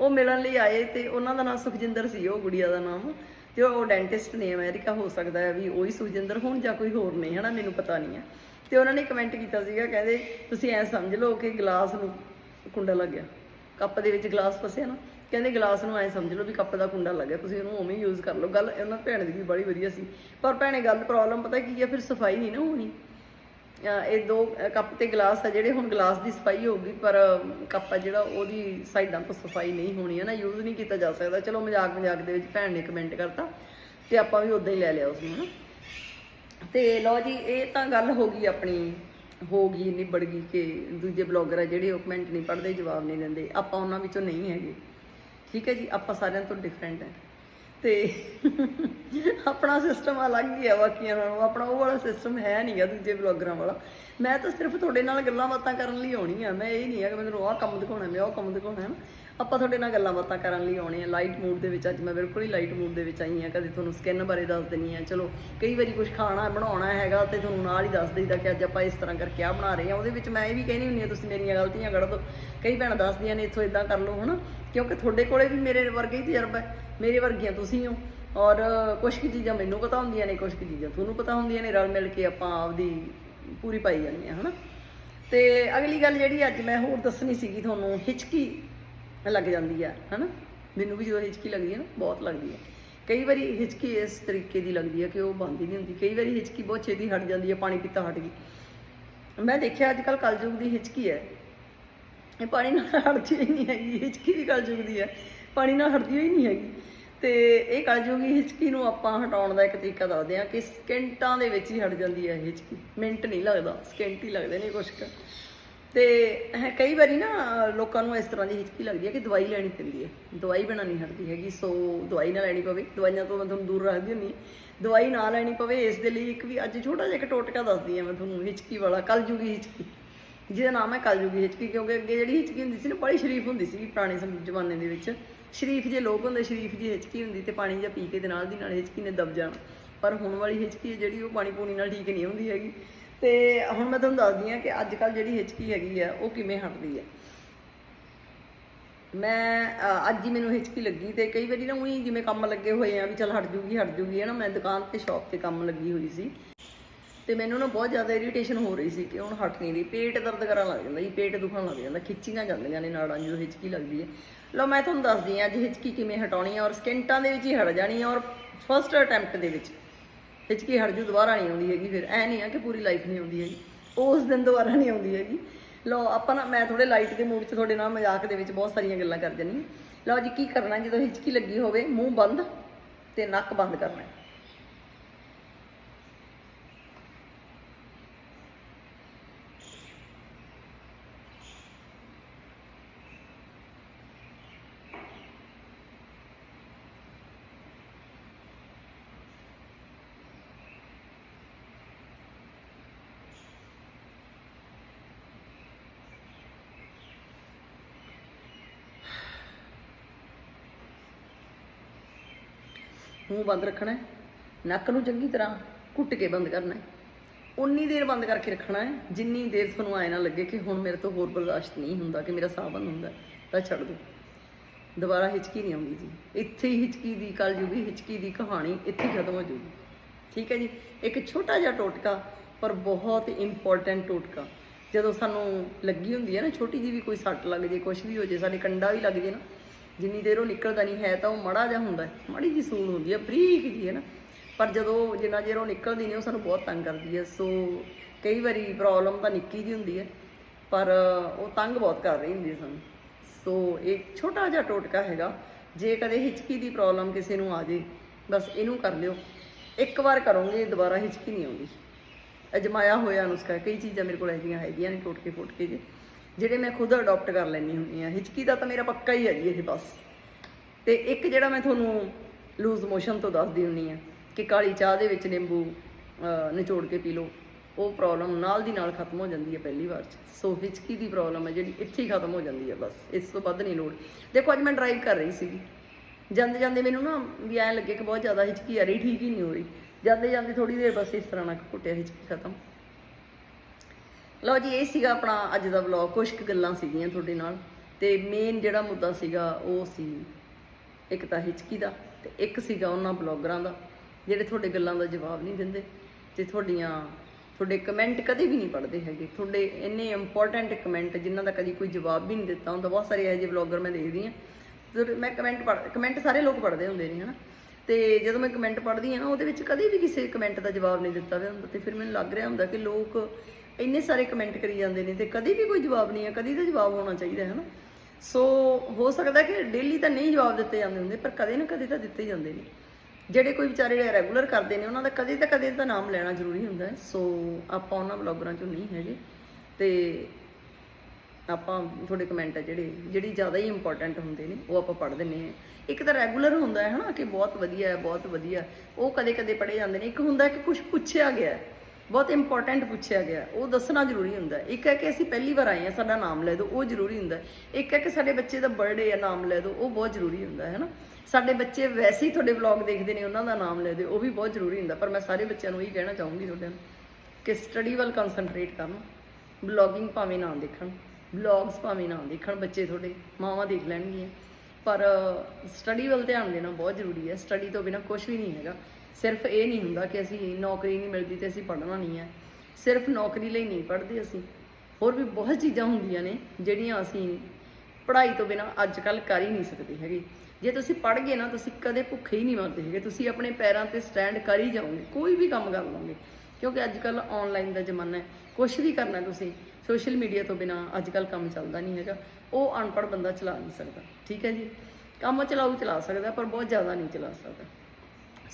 ਉਹ ਮਿਲਣ ਲਈ ਆਏ ਤੇ ਉਹਨਾਂ ਦਾ ਨਾਮ ਸੁਖਜਿੰਦਰ ਸੀ, ਉਹ ਗੁੜੀਆ ਦਾ ਨਾਮ। ਤੇ ਉਹ ਡੈਂਟਿਸਟ ਨੇ ਅਮਰੀਕਾ ਹੋ ਸਕਦਾ ਹੈ ਵੀ ਉਹੀ ਸੁਖਜਿੰਦਰ ਹੋਣ ਜਾਂ ਕੋਈ ਹੋਰ ਨੇ, ਹਨਾ, ਮੈਨੂੰ ਪਤਾ ਨਹੀਂ ਹੈ ਤੇ ਉਹਨਾਂ ਨੇ ਕਮੈਂਟ ਕੀਤਾ ਸੀਗਾ, ਕਹਿੰਦੇ ਤੁਸੀਂ ਐ ਸਮਝ ਲਓ ਕਿ ਗਲਾਸ ਨੂੰ ਕੁੰਡਾ ਲੱਗ ਗਿਆ। ਕੱਪ ਦੇ ਵਿੱਚ ਗਲਾਸ ਫਸਿਆ ਨਾ। ਕਹਿੰਦੇ ਗਲਾਸ ਨੂੰ ਐ ਸਮਝ ਲਓ ਵੀ ਕੱਪ ਦਾ ਕੁੰਡਾ ਲੱਗਿਆ ਤੁਸੀਂ ਉਹਨੂੰ ਉਵੇਂ ਯੂਜ਼ ਕਰ ਲਓ। ਗੱਲ ਉਹਨਾਂ ਭੈਣ ਦੀ ਵੀ ਬੜੀ ਵਧੀਆ ਸੀ। ਪਰ ਭੈਣੇ, ਗੱਲ ਪ੍ਰੋਬਲਮ ਪਤਾ ਕੀ ਹੈ ਫਿਰ ਸਫ਼ਾਈ ਨਹੀਂ ਨਾ ਹੋਣੀ। ਇਹ ਦੋ ਕੱਪ ਤੇ ਗਲਾਸ ਆ, ਜਿਹੜੇ ਹੁਣ ਗਲਾਸ ਦੀ ਸਫ਼ਾਈ ਹੋਊਗੀ, ਪਰ ਕੱਪ ਆ ਜਿਹੜਾ, ਉਹਦੀ ਸਾਈਡਾਂ ਤੋਂ ਸਫ਼ਾਈ ਨਹੀਂ ਹੋਣੀ ਹੈ ਨਾ ਯੂਜ਼ ਨਹੀਂ ਕੀਤਾ ਜਾ ਸਕਦਾ। ਚਲੋ ਮਜ਼ਾਕ ਮਜ਼ਾਕ ਦੇ ਵਿੱਚ ਭੈਣ ਨੇ ਕਮੈਂਟ ਕਰਤਾ, ਤੇ ਆਪਾਂ ਵੀ ਉਦਾਂ ਹੀ ਲੈ ਲਿਆ ਉਸ ਨੂੰ ਨਾ ਤੇ ਲਓ ਜੀ, ਇਹ ਤਾਂ ਗੱਲ ਹੋ ਗਈ ਆਪਣੀ, ਹੋ ਗਈ, ਨਿਬੜ ਗਈ ਕਿ ਦੂਜੇ ਬਲੌਗਰ ਆ ਜਿਹੜੇ ਉਹ ਕਮੈਂਟ ਨਹੀਂ ਪੜ੍ਹਦੇ, ਜਵਾਬ ਨਹੀਂ ਦਿੰਦੇ। ਆਪਾਂ ਉਹਨਾਂ ਵਿੱਚੋਂ ਨਹੀਂ ਹੈਗੇ। ਠੀਕ ਹੈ ਜੀ, ਆਪਾਂ ਸਾਰਿਆਂ ਤੋਂ ਡਿਫਰੈਂਟ ਹੈ। ਤੇ ਆਪਣਾ ਸਿਸਟਮ ਅਲੱਗ ਹੀ ਆ ਬਾਕੀਆਂ ਨਾਲੋਂ। ਆਪਣਾ ਉਹ ਵਾਲਾ ਸਿਸਟਮ ਹੈ ਨਹੀਂ ਆ ਦੂਜੇ ਬਲੌਗਰਾਂ ਵਾਲਾ। ਮੈਂ ਤਾਂ ਸਿਰਫ ਤੁਹਾਡੇ ਨਾਲ ਗੱਲਾਂ ਬਾਤਾਂ ਕਰਨ ਲਈ ਆਉਣੀ ਆ। ਮੈਂ ਇਹ ਨਹੀਂ ਆ ਕਿ ਮੈਨੂੰ ਆਹ ਕੰਮ ਦਿਖਾਉਣਾ ਮੈਂ ਉਹ ਕੰਮ ਦਿਖਾਉਣਾ ਹੈ ਨਾ। ਆਪਾਂ ਤੁਹਾਡੇ ਨਾਲ ਗੱਲਾਂ ਬਾਤਾਂ ਕਰਨ ਲਈ ਆਉਣੇ ਆ ਲਾਈਟ ਮੂਡ ਦੇ ਵਿੱਚ ਅੱਜ ਮੈਂ ਬਿਲਕੁਲ ਹੀ ਲਾਈਟ ਮੂਡ ਦੇ ਵਿੱਚ ਆਈ ਆ ਕਦੇ ਤੁਹਾਨੂੰ ਸਕਿਨ ਬਾਰੇ ਦੱਸ ਦਿੰਨੀ ਆ ਚਲੋ, ਕਈ ਵਾਰੀ ਕੁਝ ਖਾਣਾ ਬਣਾਉਣਾ ਹੈਗਾ ਤੇ ਤੁਹਾਨੂੰ ਨਾਲ ਹੀ ਦੱਸ ਦਈਦਾ ਕਿ ਅੱਜ ਆਪਾਂ ਇਸ ਤਰ੍ਹਾਂ ਕਰਕੇ ਆ ਬਣਾ ਰਹੇ ਆ ਉਹਦੇ ਵਿੱਚ ਮੈਂ ਇਹ ਵੀ ਕਹਿਣੀ ਹੁੰਦੀ ਆ ਤੁਸੀਂ ਮੇਰੀਆਂ ਗਲਤੀਆਂ ਕੱਢ ਦਿਓ। ਕਈ ਭੈਣਾਂ ਦੱਸਦੀਆਂ ਨੇ, ਇੱਥੋਂ ਇਦਾਂ ਕਰ ਲਓ, ਹਨਾ? ਕਿਉਂਕਿ ਤੁਹਾਡੇ ਕੋਲੇ ਵੀ ਮੇਰੇ ਵਰਗਾ ਹੀ ਤਜਰਬਾ ਹੈ। ਮੇਰੇ ਵਰਗੀਆਂ ਤੁਸੀਂ ਹੋ। ਔਰ ਕੁਝ ਕੁ ਚੀਜ਼ਾਂ ਮੈਨੂੰ ਪਤਾ ਹੁੰਦੀਆਂ ਨੇ ਕੁਝ ਕੁ ਚੀਜ਼ਾਂ ਤੁਹਾਨੂੰ ਪਤਾ ਹੁੰਦੀਆਂ ਨੇ, ਰਲ ਮਿਲ ਕੇ ਆਪਾਂ ਆਪਦੀ ਪੂਰੀ ਪਾਈ ਜਾਂਦੇ ਆ ਹਨਾ? ਤੇ ਅਗਲੀ ਗੱਲ ਜਿਹੜੀ ਅੱਜ ਮੈਂ ਹੋਰ ਦੱਸਣੀ ਸੀਗੀ ਤੁਹਾਨੂੰ, ਹਿਚਕੀ ਲੱਗ ਜਾਂਦੀ ਆ, ਹਨਾ? ਮੈਨੂੰ ਵੀ ਜਦੋਂ ਹਿਚਕੀ ਲੱਗਦੀ ਹੈ ਨਾ, ਬਹੁਤ ਲੱਗਦੀ ਹੈ ਕਈ ਵਾਰੀ ਹਿਚਕੀ ਇਸ ਤਰੀਕੇ ਦੀ ਲੱਗਦੀ ਹੈ ਕਿ ਉਹ ਬੰਦ ਹੀ ਨਹੀਂ ਹੁੰਦੀ। ਕਈ ਵਾਰੀ ਹਿਚਕੀ ਬਹੁਤ ਛੇਤੀ ਹਟ ਜਾਂਦੀ ਹੈ ਪਾਣੀ ਪੀਤਾ ਹਟ ਗਈ। ਮੈਂ ਦੇਖਿਆ ਅੱਜ ਕੱਲ ਕਲਯੁਗ ਦੀ ਹਿਚਕੀ ਹੈ। ਇਹ ਪਾਣੀ ਨਾਲ ਹਟਦੀ ਹੀ ਨਹੀਂ ਹੈਗੀ, ਹਿਚਕੀ ਵੀ ਕਲਯੁਗ ਦੀ ਹੈ। ਪਾਣੀ ਨਾਲ ਹਟਦੀ ਹੀ ਨਹੀਂ ਹੈਗੀ। ਤੇ ਇਹ ਕਲਯੁਗੀ ਹਿਚਕੀ ਨੂੰ ਆਪਾਂ ਹਟਾਉਣ ਦਾ ਇੱਕ ਤਰੀਕਾ ਦੱਸਦੇ ਹਾਂ ਕਿ ਸਕਿੰਟਾਂ ਦੇ ਵਿੱਚ ਹੀ ਹਟ ਜਾਂਦੀ ਹੈ ਹਿਚਕੀ। ਮਿੰਟ ਨਹੀਂ ਲੱਗਦਾ, ਸਕਿੰਟ ਹੀ ਲੱਗਦੇ ਨੇ ਕੁਛ ਕੁ। ਤੇ ਇਹ ਕਈ ਵਾਰੀ ਨਾ ਲੋਕਾਂ ਨੂੰ ਇਸ ਤਰ੍ਹਾਂ ਦੀ ਹਿਚਕੀ ਲੱਗਦੀ ਹੈ ਕਿ ਦਵਾਈ ਲੈਣੀ ਪੈਂਦੀ ਹੈ। ਦਵਾਈ ਬਿਨਾਂ ਨਹੀਂ ਹਟਦੀ ਹੈਗੀ, ਸੋ ਦਵਾਈ ਨਾ ਲੈਣੀ ਪਵੇ। ਦਵਾਈਆਂ ਤੋਂ ਮੈਂ ਤੁਹਾਨੂੰ ਦੂਰ ਰੱਖਦੀ ਹੁੰਦੀ ਹਾਂ। ਦਵਾਈ ਨਾ ਲੈਣੀ ਪਵੇ, ਇਸ ਦੇ ਲਈ ਇੱਕ ਵੀ ਅੱਜ ਛੋਟਾ ਜਿਹਾ ਇੱਕ ਟੋਟਕਾ ਦੱਸਦੀ ਹਾਂ ਮੈਂ ਤੁਹਾਨੂੰ, ਹਿਚਕੀ ਵਾਲਾ, ਕਲਯੁਗੀ ਹਿਚਕੀ। ਜਿਹਦਾ ਨਾਮ ਹੈ ਕਲਯੁਗੀ ਹਿਚਕੀ, ਕਿਉਂਕਿ ਅੱਗੇ ਜਿਹੜੀ ਹਿਚਕੀ ਹੁੰਦੀ ਸੀ ਨਾ, ਬੜੀ ਸ਼ਰੀਫ ਹੁੰਦੀ ਸੀ ਪੁਰਾਣੇ ਸਮ- ਜ਼ਮਾਨੇ ਦੇ ਵਿੱਚ। ਸ਼ਰੀਫ ਜੇ ਲੋਕ ਹੁੰਦੇ, ਸ਼ਰੀਫ ਜੀ ਹਿਚਕੀ ਹੁੰਦੀ ਤੇ ਪਾਣੀ ਜਾਂ ਪੀ ਕੇ ਦੇ ਨਾਲ ਦੀ ਨਾਲ ਹਿਚਕੀ ਨੇ ਦਬ ਜਾਣਾ। ਪਰ ਹੁਣ ਵਾਲੀ ਹਿਚਕੀ ਹੈ ਜਿਹੜੀ, ਉਹ ਪਾਣੀ ਪੂਣੀ ਨਾਲ ਠੀਕ ਨਹੀਂ ਹੁੰਦੀ ਹੈਗੀ। ਤੇ ਹੁਣ ਮੈਂ ਤੁਹਾਨੂੰ ਦੱਸਦੀ ਹਾਂ ਕਿ ਅੱਜ ਕੱਲ ਜਿਹੜੀ ਹਿਚਕੀ ਹੈਗੀ ਆ, ਉਹ ਕਿਵੇਂ ਹਟਦੀ ਹੈ ਮੈਂ ਅੱਜ ਹੀ ਮੈਨੂੰ ਹਿਚਕੀ ਲੱਗੀ ਤੇ ਕਈ ਵਾਰੀ ਨਾ ਉਹੀ ਜਿਵੇਂ ਕੰਮ ਲੱਗੇ ਹੋਏ ਆ ਵੀ ਚੱਲ ਹਟ ਜੂਗੀ ਹਟ ਜੂਗੀ ਹੈ ਨਾ ਮੈਂ ਦੁਕਾਨ ਤੇ ਸ਼ਾਪ ਤੇ ਕੰਮ ਲੱਗੀ ਹੋਈ ਸੀ। ਤੇ ਮੈਨੂੰ ਨਾ ਬਹੁਤ ਜ਼ਿਆਦਾ ਇਰੀਟੇਸ਼ਨ ਹੋ ਰਹੀ ਸੀ ਕਿ ਹੁਣ ਹਟ ਨਹੀਂ ਰਹੀ, ਪੇਟ ਦਰਦ ਕਰਨ ਲੱਗ ਜਾਂਦਾ ਜੀ, ਪੇਟ ਦੁਖਣ ਲੱਗ ਜਾਂਦਾ, ਖਿੱਚੀਆਂ ਜਾਂਦੀਆਂ ਨੇ ਨਾੜਾਂ ਜਦੋਂ ਹਿਚਕੀ ਲੱਗਦੀ ਹੈ ਲਓ, ਮੈਂ ਤੁਹਾਨੂੰ ਦੱਸਦੀ ਹਾਂ ਅੱਜ ਹਿਚਕੀ ਕਿਵੇਂ ਹਟਾਉਣੀ ਹੈ ਔਰ ਸਕਿੰਟਾਂ ਦੇ ਵਿੱਚ ਹੀ ਹਟ ਜਾਣੀ ਹੈ ਔਰ ਫਸਟ ਅਟੈਂਪਟ ਦੇ ਵਿੱਚ। ਹਿਚਕੀ ਹਟ ਜੂ, ਦੁਬਾਰਾ ਨਹੀਂ ਆਉਂਦੀ ਹੈਗੀ ਫਿਰ। ਐ ਨਹੀਂ ਆ ਕਿ ਪੂਰੀ ਲਾਈਫ ਨਹੀਂ ਆਉਂਦੀ ਹੈਗੀ। ਉਸ ਦਿਨ ਦੁਬਾਰਾ ਨਹੀਂ ਆਉਂਦੀ ਹੈਗੀ। ਲਓ, ਆਪਾਂ ਨਾ, ਮੈਂ ਥੋੜੇ ਲਾਈਟ ਦੇ ਮੂਡ 'ਚ ਤੁਹਾਡੇ ਨਾਲ ਮਜ਼ਾਕ ਦੇ ਵਿੱਚ ਬਹੁਤ ਸਾਰੀਆਂ ਗੱਲਾਂ ਕਰ ਜੰਨੀ ਲਓ ਜੀ, ਕੀ ਕਰਨਾ, ਜਦੋਂ ਹਿਚਕੀ ਲੱਗੀ ਹੋਵੇ, ਮੂੰਹ ਬੰਦ ਤੇ ਨੱਕ ਬੰਦ ਕਰਨਾ ਮੂੰਹ ਬੰਦ ਰੱਖਣਾ ਹੈ, ਨੱਕ ਨੂੰ ਚੰਗੀ ਤਰ੍ਹਾਂ ਘੁੱਟ ਕੇ ਬੰਦ ਕਰਨਾ ਹੈ। ਉਨੀ ਦੇਰ ਬੰਦ ਕਰਕੇ ਰੱਖਣਾ ਹੈ, ਜਿੰਨੀ ਦੇਰ ਤੁਹਾਨੂੰ ਆਏ ਨਾ ਲੱਗੇ ਕਿ ਹੁਣ ਮੇਰੇ ਤੋਂ ਹੋਰ ਬਰਦਾਸ਼ਤ ਨਹੀਂ ਹੁੰਦਾ, ਕਿ ਮੇਰਾ ਸਾਹ ਬੰਦ ਹੁੰਦਾ ਤਾਂ ਛੱਡ ਦਿਓ। ਦੁਬਾਰਾ ਹਿਚਕੀ ਨਹੀਂ ਆਉਂਦੀ ਜੀ। ਇੱਥੇ ਹੀ ਹਿਚਕੀ ਦੀ ਕਲ ਜੂਗੀ ਹਿਚਕੀ ਦੀ ਕਹਾਣੀ ਇੱਥੇ ਖਤਮ ਹੋ ਜੂਗੀ ਠੀਕ ਹੈ ਜੀ? ਇੱਕ ਛੋਟਾ ਜਿਹਾ ਟੋਟਕਾ, ਪਰ ਬਹੁਤ ਇੰਪੋਰਟੈਂਟ ਟੋਟਕਾ। ਜਦੋਂ ਸਾਨੂੰ ਲੱਗੀ ਹੁੰਦੀ ਹੈ ਨਾ, ਛੋਟੀ ਜੀ ਵੀ ਕੋਈ ਸੱਟ ਲੱਗ ਜੇ ਕੁਝ ਵੀ ਹੋ ਜੇ, ਸਾਡੇ ਕੰਡਾ ਵੀ ਲੱਗ ਜੇ ਨਾ ਜਿੰਨੀ ਦੇਰ ਉਹ ਨਿਕਲਦਾ ਨਹੀਂ ਹੈ ਤਾਂ ਉਹ ਮੜਾ ਜਿਹਾ ਹੁੰਦਾ ਹੈ, ਮੜੀ ਜੀ ਸੂਲ ਹੁੰਦੀ ਹੈ, ਬਰੀਕ ਜੀ ਹੈ ਨਾ। ਪਰ ਜਦੋਂ ਜਿੰਨਾ ਚਿਰ ਉਹ ਨਿਕਲਦੀ ਨਹੀਂ, ਉਹ ਸਾਨੂੰ ਬਹੁਤ ਤੰਗ ਕਰਦੀ ਹੈ। ਸੋ ਕਈ ਵਾਰੀ ਪ੍ਰੋਬਲਮ ਤਾਂ ਨਿੱਕੀ ਜੀ ਹੁੰਦੀ ਹੈ, ਪਰ ਉਹ ਤੰਗ ਬਹੁਤ ਕਰ ਰਹੀ ਹੁੰਦੀ ਹੈ ਸਾਨੂੰ। ਸੋ ਇਹ ਛੋਟਾ ਜਿਹਾ ਟੋਟਕਾ ਹੈਗਾ, ਜੇ ਕਦੇ ਹਿਚਕੀ ਦੀ ਪ੍ਰੋਬਲਮ ਕਿਸੇ ਨੂੰ ਆ ਜੇ, ਬਸ ਇਹਨੂੰ ਕਰ ਲਿਓ। ਇੱਕ ਵਾਰ ਕਰੋਗੇ, ਦੁਬਾਰਾ ਹਿਚਕੀ ਨਹੀਂ ਆਉਂਦੀ। ਅਜਮਾਇਆ ਹੋਇਆ ਨੁਸਖਾ, ਕਈ ਚੀਜ਼ਾਂ ਮੇਰੇ ਕੋਲ ਹੈਗੀਆਂ ਹੈਗੀਆਂ ਨੇ ਟੋਟਕੇ ਫੋਟਕੇ ਜੇ। ਜਿਹੜੇ ਮੈਂ ਖੁਦ ਅਡਾਪਟ ਕਰ ਲੈਣੀ ਹੁੰਦੀ ਆ ਹਿਚਕੀ ਦਾ ਤਾਂ ਮੇਰਾ ਪੱਕਾ ਹੀ ਹੈ ਜੀ ਇਹ ਬਸ। ਤੇ ਇੱਕ ਜਿਹੜਾ ਮੈਂ ਤੁਹਾਨੂੰ ਲੂਜ਼ ਮੋਸ਼ਨ ਤੋਂ ਦੱਸਦੀ ਹੁੰਨੀ ਆ ਕਿ ਕਾਲੀ ਚਾਹ ਦੇ ਵਿੱਚ ਨਿੰਬੂ ਨਿਚੋੜ ਕੇ ਪੀ ਲਓ, ਉਹ ਪ੍ਰੋਬਲਮ ਨਾਲ ਦੀ ਨਾਲ ਖਤਮ ਹੋ ਜਾਂਦੀ ਹੈ ਪਹਿਲੀ ਵਾਰ ਚ। ਸੋ ਹਿਚਕੀ ਦੀ ਪ੍ਰੋਬਲਮ ਹੈ ਜਿਹੜੀ ਇੱਥੇ ਹੀ ਖਤਮ ਹੋ ਜਾਂਦੀ ਹੈ ਬਸ। ਇਸ ਤੋਂ ਵੱਧ ਨਹੀਂ ਲੋੜ। ਦੇਖੋ, ਅੱਜ ਮੈਂ ਡਰਾਈਵ ਕਰ ਰਹੀ ਸੀਗੀ। ਜਾਂਦੇ ਜਾਂਦੇ ਮੈਨੂੰ ਨਾ ਵੀ ਐਂ ਲੱਗੇ ਕਿ ਬਹੁਤ ਜ਼ਿਆਦਾ ਹਿਚਕੀ ਆ ਰਹੀ, ਠੀਕ ਹੀ ਨਹੀਂ ਹੋ ਰਹੀ। ਜਾਂਦੇ ਜਾਂਦੇ ਥੋੜੀ ਦੇਰ ਬਸ ਇਸ ਤਰ੍ਹਾਂ ਨਾਲ ਘੁੱਟਿਆ ਹਿਚਕੀ ਖਤਮ। ਲਓ ਜੀ, ਇਹ ਸੀਗਾ ਆਪਣਾ ਅੱਜ ਦਾ ਵਲੌਗ ਕੁਝ ਕੁ ਗੱਲਾਂ ਸੀਗੀਆਂ ਤੁਹਾਡੇ ਨਾਲ। ਤੇ ਮੇਨ ਜਿਹੜਾ ਮੁੱਦਾ ਸੀਗਾ, ਉਹ ਸੀ ਇੱਕ ਤਾਂ ਹਿਚਕੀ ਦਾ ਤੇ ਇੱਕ ਸੀਗਾ ਉਹਨਾਂ ਬਲੌਗਰਾਂ ਦਾ, ਜਿਹੜੇ ਤੁਹਾਡੇ ਗੱਲਾਂ ਦਾ ਜਵਾਬ ਨਹੀਂ ਦਿੰਦੇ ਤੇ ਤੁਹਾਡੀਆਂ, ਤੁਹਾਡੇ ਕਮੈਂਟ ਕਦੇ ਵੀ ਨਹੀਂ ਪੜ੍ਹਦੇ ਹੈਗੇ। ਤੁਹਾਡੇ ਇੰਨੇ ਇੰਪੋਰਟੈਂਟ ਕਮੈਂਟ ਜਿਨ੍ਹਾਂ ਦਾ ਕਦੀ ਕੋਈ ਜਵਾਬ ਵੀ ਨਹੀਂ ਦਿੱਤਾ ਹੁੰਦਾ, ਬਹੁਤ ਸਾਰੇ ਇਹੋ ਜਿਹੇ ਬਲੌਗਰ ਮੈਂ ਦੇਖਦੀ ਹਾਂ। ਤੇ ਮੈਂ ਕਮੈਂਟ ਪੜ੍ਹ ਕਮੈਂਟ ਸਾਰੇ ਲੋਕ ਪੜ੍ਹਦੇ ਹੁੰਦੇ ਨੇ, ਹਨਾ। ਤੇ ਜਦੋਂ ਮੈਂ ਕਮੈਂਟ ਪੜ੍ਹਦੀ ਹਾਂ ਨਾ, ਉਹਦੇ ਵਿੱਚ ਕਦੇ ਵੀ ਕਿਸੇ ਕਮੈਂਟ ਦਾ ਜਵਾਬ ਨਹੀਂ ਦਿੱਤਾ ਹੋਇਆ ਹੁੰਦਾ ਤੇ ਫਿਰ ਮੈਨੂੰ ਲੱਗ ਰਿਹਾ ਹੁੰਦਾ ਕਿ ਲੋਕ ਇੰਨੇ ਸਾਰੇ ਕਮੈਂਟ ਕਰੀ ਜਾਂਦੇ ਨੇ ਤੇ ਕਦੀ ਵੀ ਕੋਈ ਜਵਾਬ ਨਹੀਂ ਹੈ ਕਦੀ ਤਾਂ ਜਵਾਬ ਹੋਣਾ ਚਾਹੀਦਾ ਹੈ ਨਾ। ਸੋ ਹੋ ਸਕਦਾ ਕਿ ਡੇਲੀ ਤਾਂ ਨਹੀਂ ਜਵਾਬ ਦਿੱਤੇ ਜਾਂਦੇ ਹੁੰਦੇ ਪਰ ਕਦੇ ਨਾ ਕਦੇ ਤਾਂ ਦਿੱਤੇ ਜਾਂਦੇ ਨੇ। ਜਿਹੜੇ ਕੋਈ ਵਿਚਾਰੇ ਰੈਗੂਲਰ ਕਰਦੇ ਨੇ ਉਹਨਾਂ ਦਾ ਕਦੇ ਤਾਂ ਕਦੇ ਤਾਂ ਨਾਮ ਲੈਣਾ ਜ਼ਰੂਰੀ ਹੁੰਦਾ ਹੈ। ਸੋ ਆਪਾਂ ਉਹਨਾਂ ਬਲੌਗਰਾਂ ਚੋਂ ਨਹੀਂ ਹੈਗੇ। ਤੇ ਆਪਾਂ ਤੁਹਾਡੇ ਕਮੈਂਟ ਆ ਜਿਹੜੇ ਜਿਹੜੀ ਜ਼ਿਆਦਾ ਹੀ ਇੰਪੋਰਟੈਂਟ ਹੁੰਦੇ ਨੇ ਉਹ ਆਪਾਂ ਪੜ੍ਹ ਦਿੰਨੇ ਆ ਇੱਕ ਤਾਂ ਰੈਗੂਲਰ ਹੁੰਦਾ ਹੈ ਹਨਾ ਕਿ ਬਹੁਤ ਵਧੀਆ ਹੈ ਬਹੁਤ ਵਧੀਆ। ਉਹ ਕਦੇ ਕਦੇ ਪੜ੍ਹੇ ਜਾਂਦੇ ਨੇ। ਇੱਕ ਹੁੰਦਾ ਕਿ ਕੁਝ ਪੁੱਛਿਆ ਗਿਆ ਹੈ, ਬਹੁਤ ਇੰਪੋਰਟੈਂਟ ਪੁੱਛਿਆ ਗਿਆ। ਉਹ ਦੱਸਣਾ ਜ਼ਰੂਰੀ ਹੁੰਦਾ ਇੱਕ ਹੈ ਕਿ ਅਸੀਂ ਪਹਿਲੀ ਵਾਰ ਆਏ ਹਾਂ, ਸਾਡਾ ਨਾਮ ਲੈ ਦਿਓ, ਉਹ ਜ਼ਰੂਰੀ ਹੁੰਦਾ ਇੱਕ ਹੈ ਕਿ ਸਾਡੇ ਬੱਚੇ ਦਾ ਬਰਥਡੇ ਹੈ ਨਾਮ ਲੈ ਦਿਓ, ਉਹ ਬਹੁਤ ਜ਼ਰੂਰੀ ਹੁੰਦਾ ਹੈ ਨਾ? ਸਾਡੇ ਬੱਚੇ ਵੈਸੇ ਹੀ ਤੁਹਾਡੇ ਵਲੌਗ ਦੇਖਦੇ ਨੇ, ਉਹਨਾਂ ਦਾ ਨਾਮ ਲੈ ਦਿਓ, ਉਹ ਵੀ ਬਹੁਤ ਜ਼ਰੂਰੀ ਹੁੰਦਾ। ਪਰ ਮੈਂ ਸਾਰੇ ਬੱਚਿਆਂ ਨੂੰ ਇਹੀ ਕਹਿਣਾ ਚਾਹੂੰਗੀ ਤੁਹਾਡੇ ਨੂੰ ਕਿ ਸਟੱਡੀ ਵੱਲ ਕਨਸੈਂਟਰੇਟ ਕਰਨ ਬਲੌਗਿੰਗ ਭਾਵੇਂ ਨਾ ਦੇਖਣ ਬਲੌਗਸ ਭਾਵੇਂ ਨਾ ਦੇਖਣ, ਬੱਚੇ ਤੁਹਾਡੇ ਮਾਵਾਂ ਦੇਖ ਲੈਣਗੀਆਂ। ਪਰ ਸਟੱਡੀ ਵੱਲ ਧਿਆਨ ਦੇਣਾ ਬਹੁਤ ਜ਼ਰੂਰੀ ਹੈ। ਸਟੱਡੀ ਤੋਂ ਬਿਨਾ ਕੁਝ ਵੀ ਨਹੀਂ ਹੈਗਾ। ਸਿਰਫ ਇਹ ਨਹੀਂ ਹੁੰਦਾ ਕਿ ਅਸੀਂ ਨੌਕਰੀ ਨਹੀਂ ਮਿਲਦੀ ਤੇ ਅਸੀਂ ਪੜ੍ਹਨਾ ਨਹੀਂ ਹੈ। ਸਿਰਫ ਨੌਕਰੀ ਲਈ ਨਹੀਂ ਪੜ੍ਹਦੇ ਅਸੀਂ। ਹੋਰ ਵੀ ਬਹੁਤ ਚੀਜ਼ਾਂ ਹੁੰਦੀਆਂ ਨੇ ਜਿਹੜੀਆਂ ਅਸੀਂ ਪੜ੍ਹਾਈ ਤੋਂ ਬਿਨਾ ਅੱਜ ਕੱਲ ਕਰ ਹੀ ਨਹੀਂ ਸਕਦੇ ਹੈਗੇ। ਜੇ ਤੁਸੀਂ ਪੜ੍ਹ ਗਏ ਨਾ, ਤੁਸੀਂ ਕਦੇ ਭੁੱਖੇ ਹੀ ਨਹੀਂ ਮਰਦੇ ਹੈਗੇ। ਤੁਸੀਂ ਆਪਣੇ ਪੈਰਾਂ ਤੇ ਸਟੈਂਡ ਕਰ ਹੀ ਜਾਓਗੇ, ਕੋਈ ਵੀ ਕੰਮ ਕਰ ਲਓਗੇ। ਕਿਉਂਕਿ ਅੱਜ ਕੱਲ ਆਨਲਾਈਨ ਦਾ ਜ਼ਮਾਨਾ ਹੈ ਕੁਝ ਵੀ ਕਰਨਾ ਤੁਸੀਂ ਸੋਸ਼ਲ ਮੀਡੀਆ ਤੋਂ ਬਿਨਾ ਅੱਜ ਕੱਲ ਕੰਮ ਚੱਲਦਾ ਨਹੀਂ ਹੈਗਾ। ਉਹ ਅਨਪੜ੍ਹ ਬੰਦਾ ਚਲਾ ਨਹੀਂ ਸਕਦਾ, ਠੀਕ ਹੈ ਜੀ? ਕੰਮ ਚਲਾਊ ਚਲਾ ਸਕਦਾ, ਪਰ ਬਹੁਤ ਜ਼ਿਆਦਾ ਨਹੀਂ ਚਲਾ ਸਕਦਾ।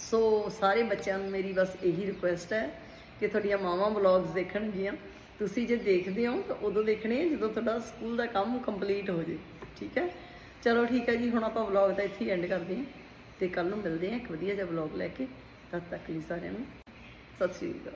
ਸੋ ਸਾਰੇ ਬੱਚਿਆਂ ਨੂੰ ਮੇਰੀ ਬਸ ਇਹੀ ਰਿਕੁਐਸਟ ਹੈ ਕਿ ਤੁਹਾਡੀਆਂ ਮਾਵਾਂ ਵਲੌਗਸ ਦੇਖਣਗੀਆਂ ਤੁਸੀਂ ਜੇ ਦੇਖਦੇ ਹੋ ਤਾਂ ਉਦੋਂ ਦੇਖਣੇ ਆ ਜਦੋਂ ਤੁਹਾਡਾ ਸਕੂਲ ਦਾ ਕੰਮ ਕੰਪਲੀਟ ਹੋ ਜੇ, ਠੀਕ ਹੈ? ਚਲੋ ਠੀਕ ਹੈ ਜੀ, ਹੁਣ ਆਪਾਂ ਵਲੌਗ ਦਾ ਇੱਥੇ ਹੀ ਐਂਡ ਕਰਦੇ ਹਾਂ ਤੇ ਕੱਲ ਨੂੰ ਮਿਲਦੇ ਹਾਂ ਇੱਕ ਵਧੀਆ ਜਿਹਾ ਵਲੌਗ ਲੈ ਕੇ। ਤਦ ਤੱਕ ਲਈ ਸਾਰਿਆਂ ਨੂੰ, ਸਤਿ ਸ਼੍ਰੀ ਅਕਾਲ।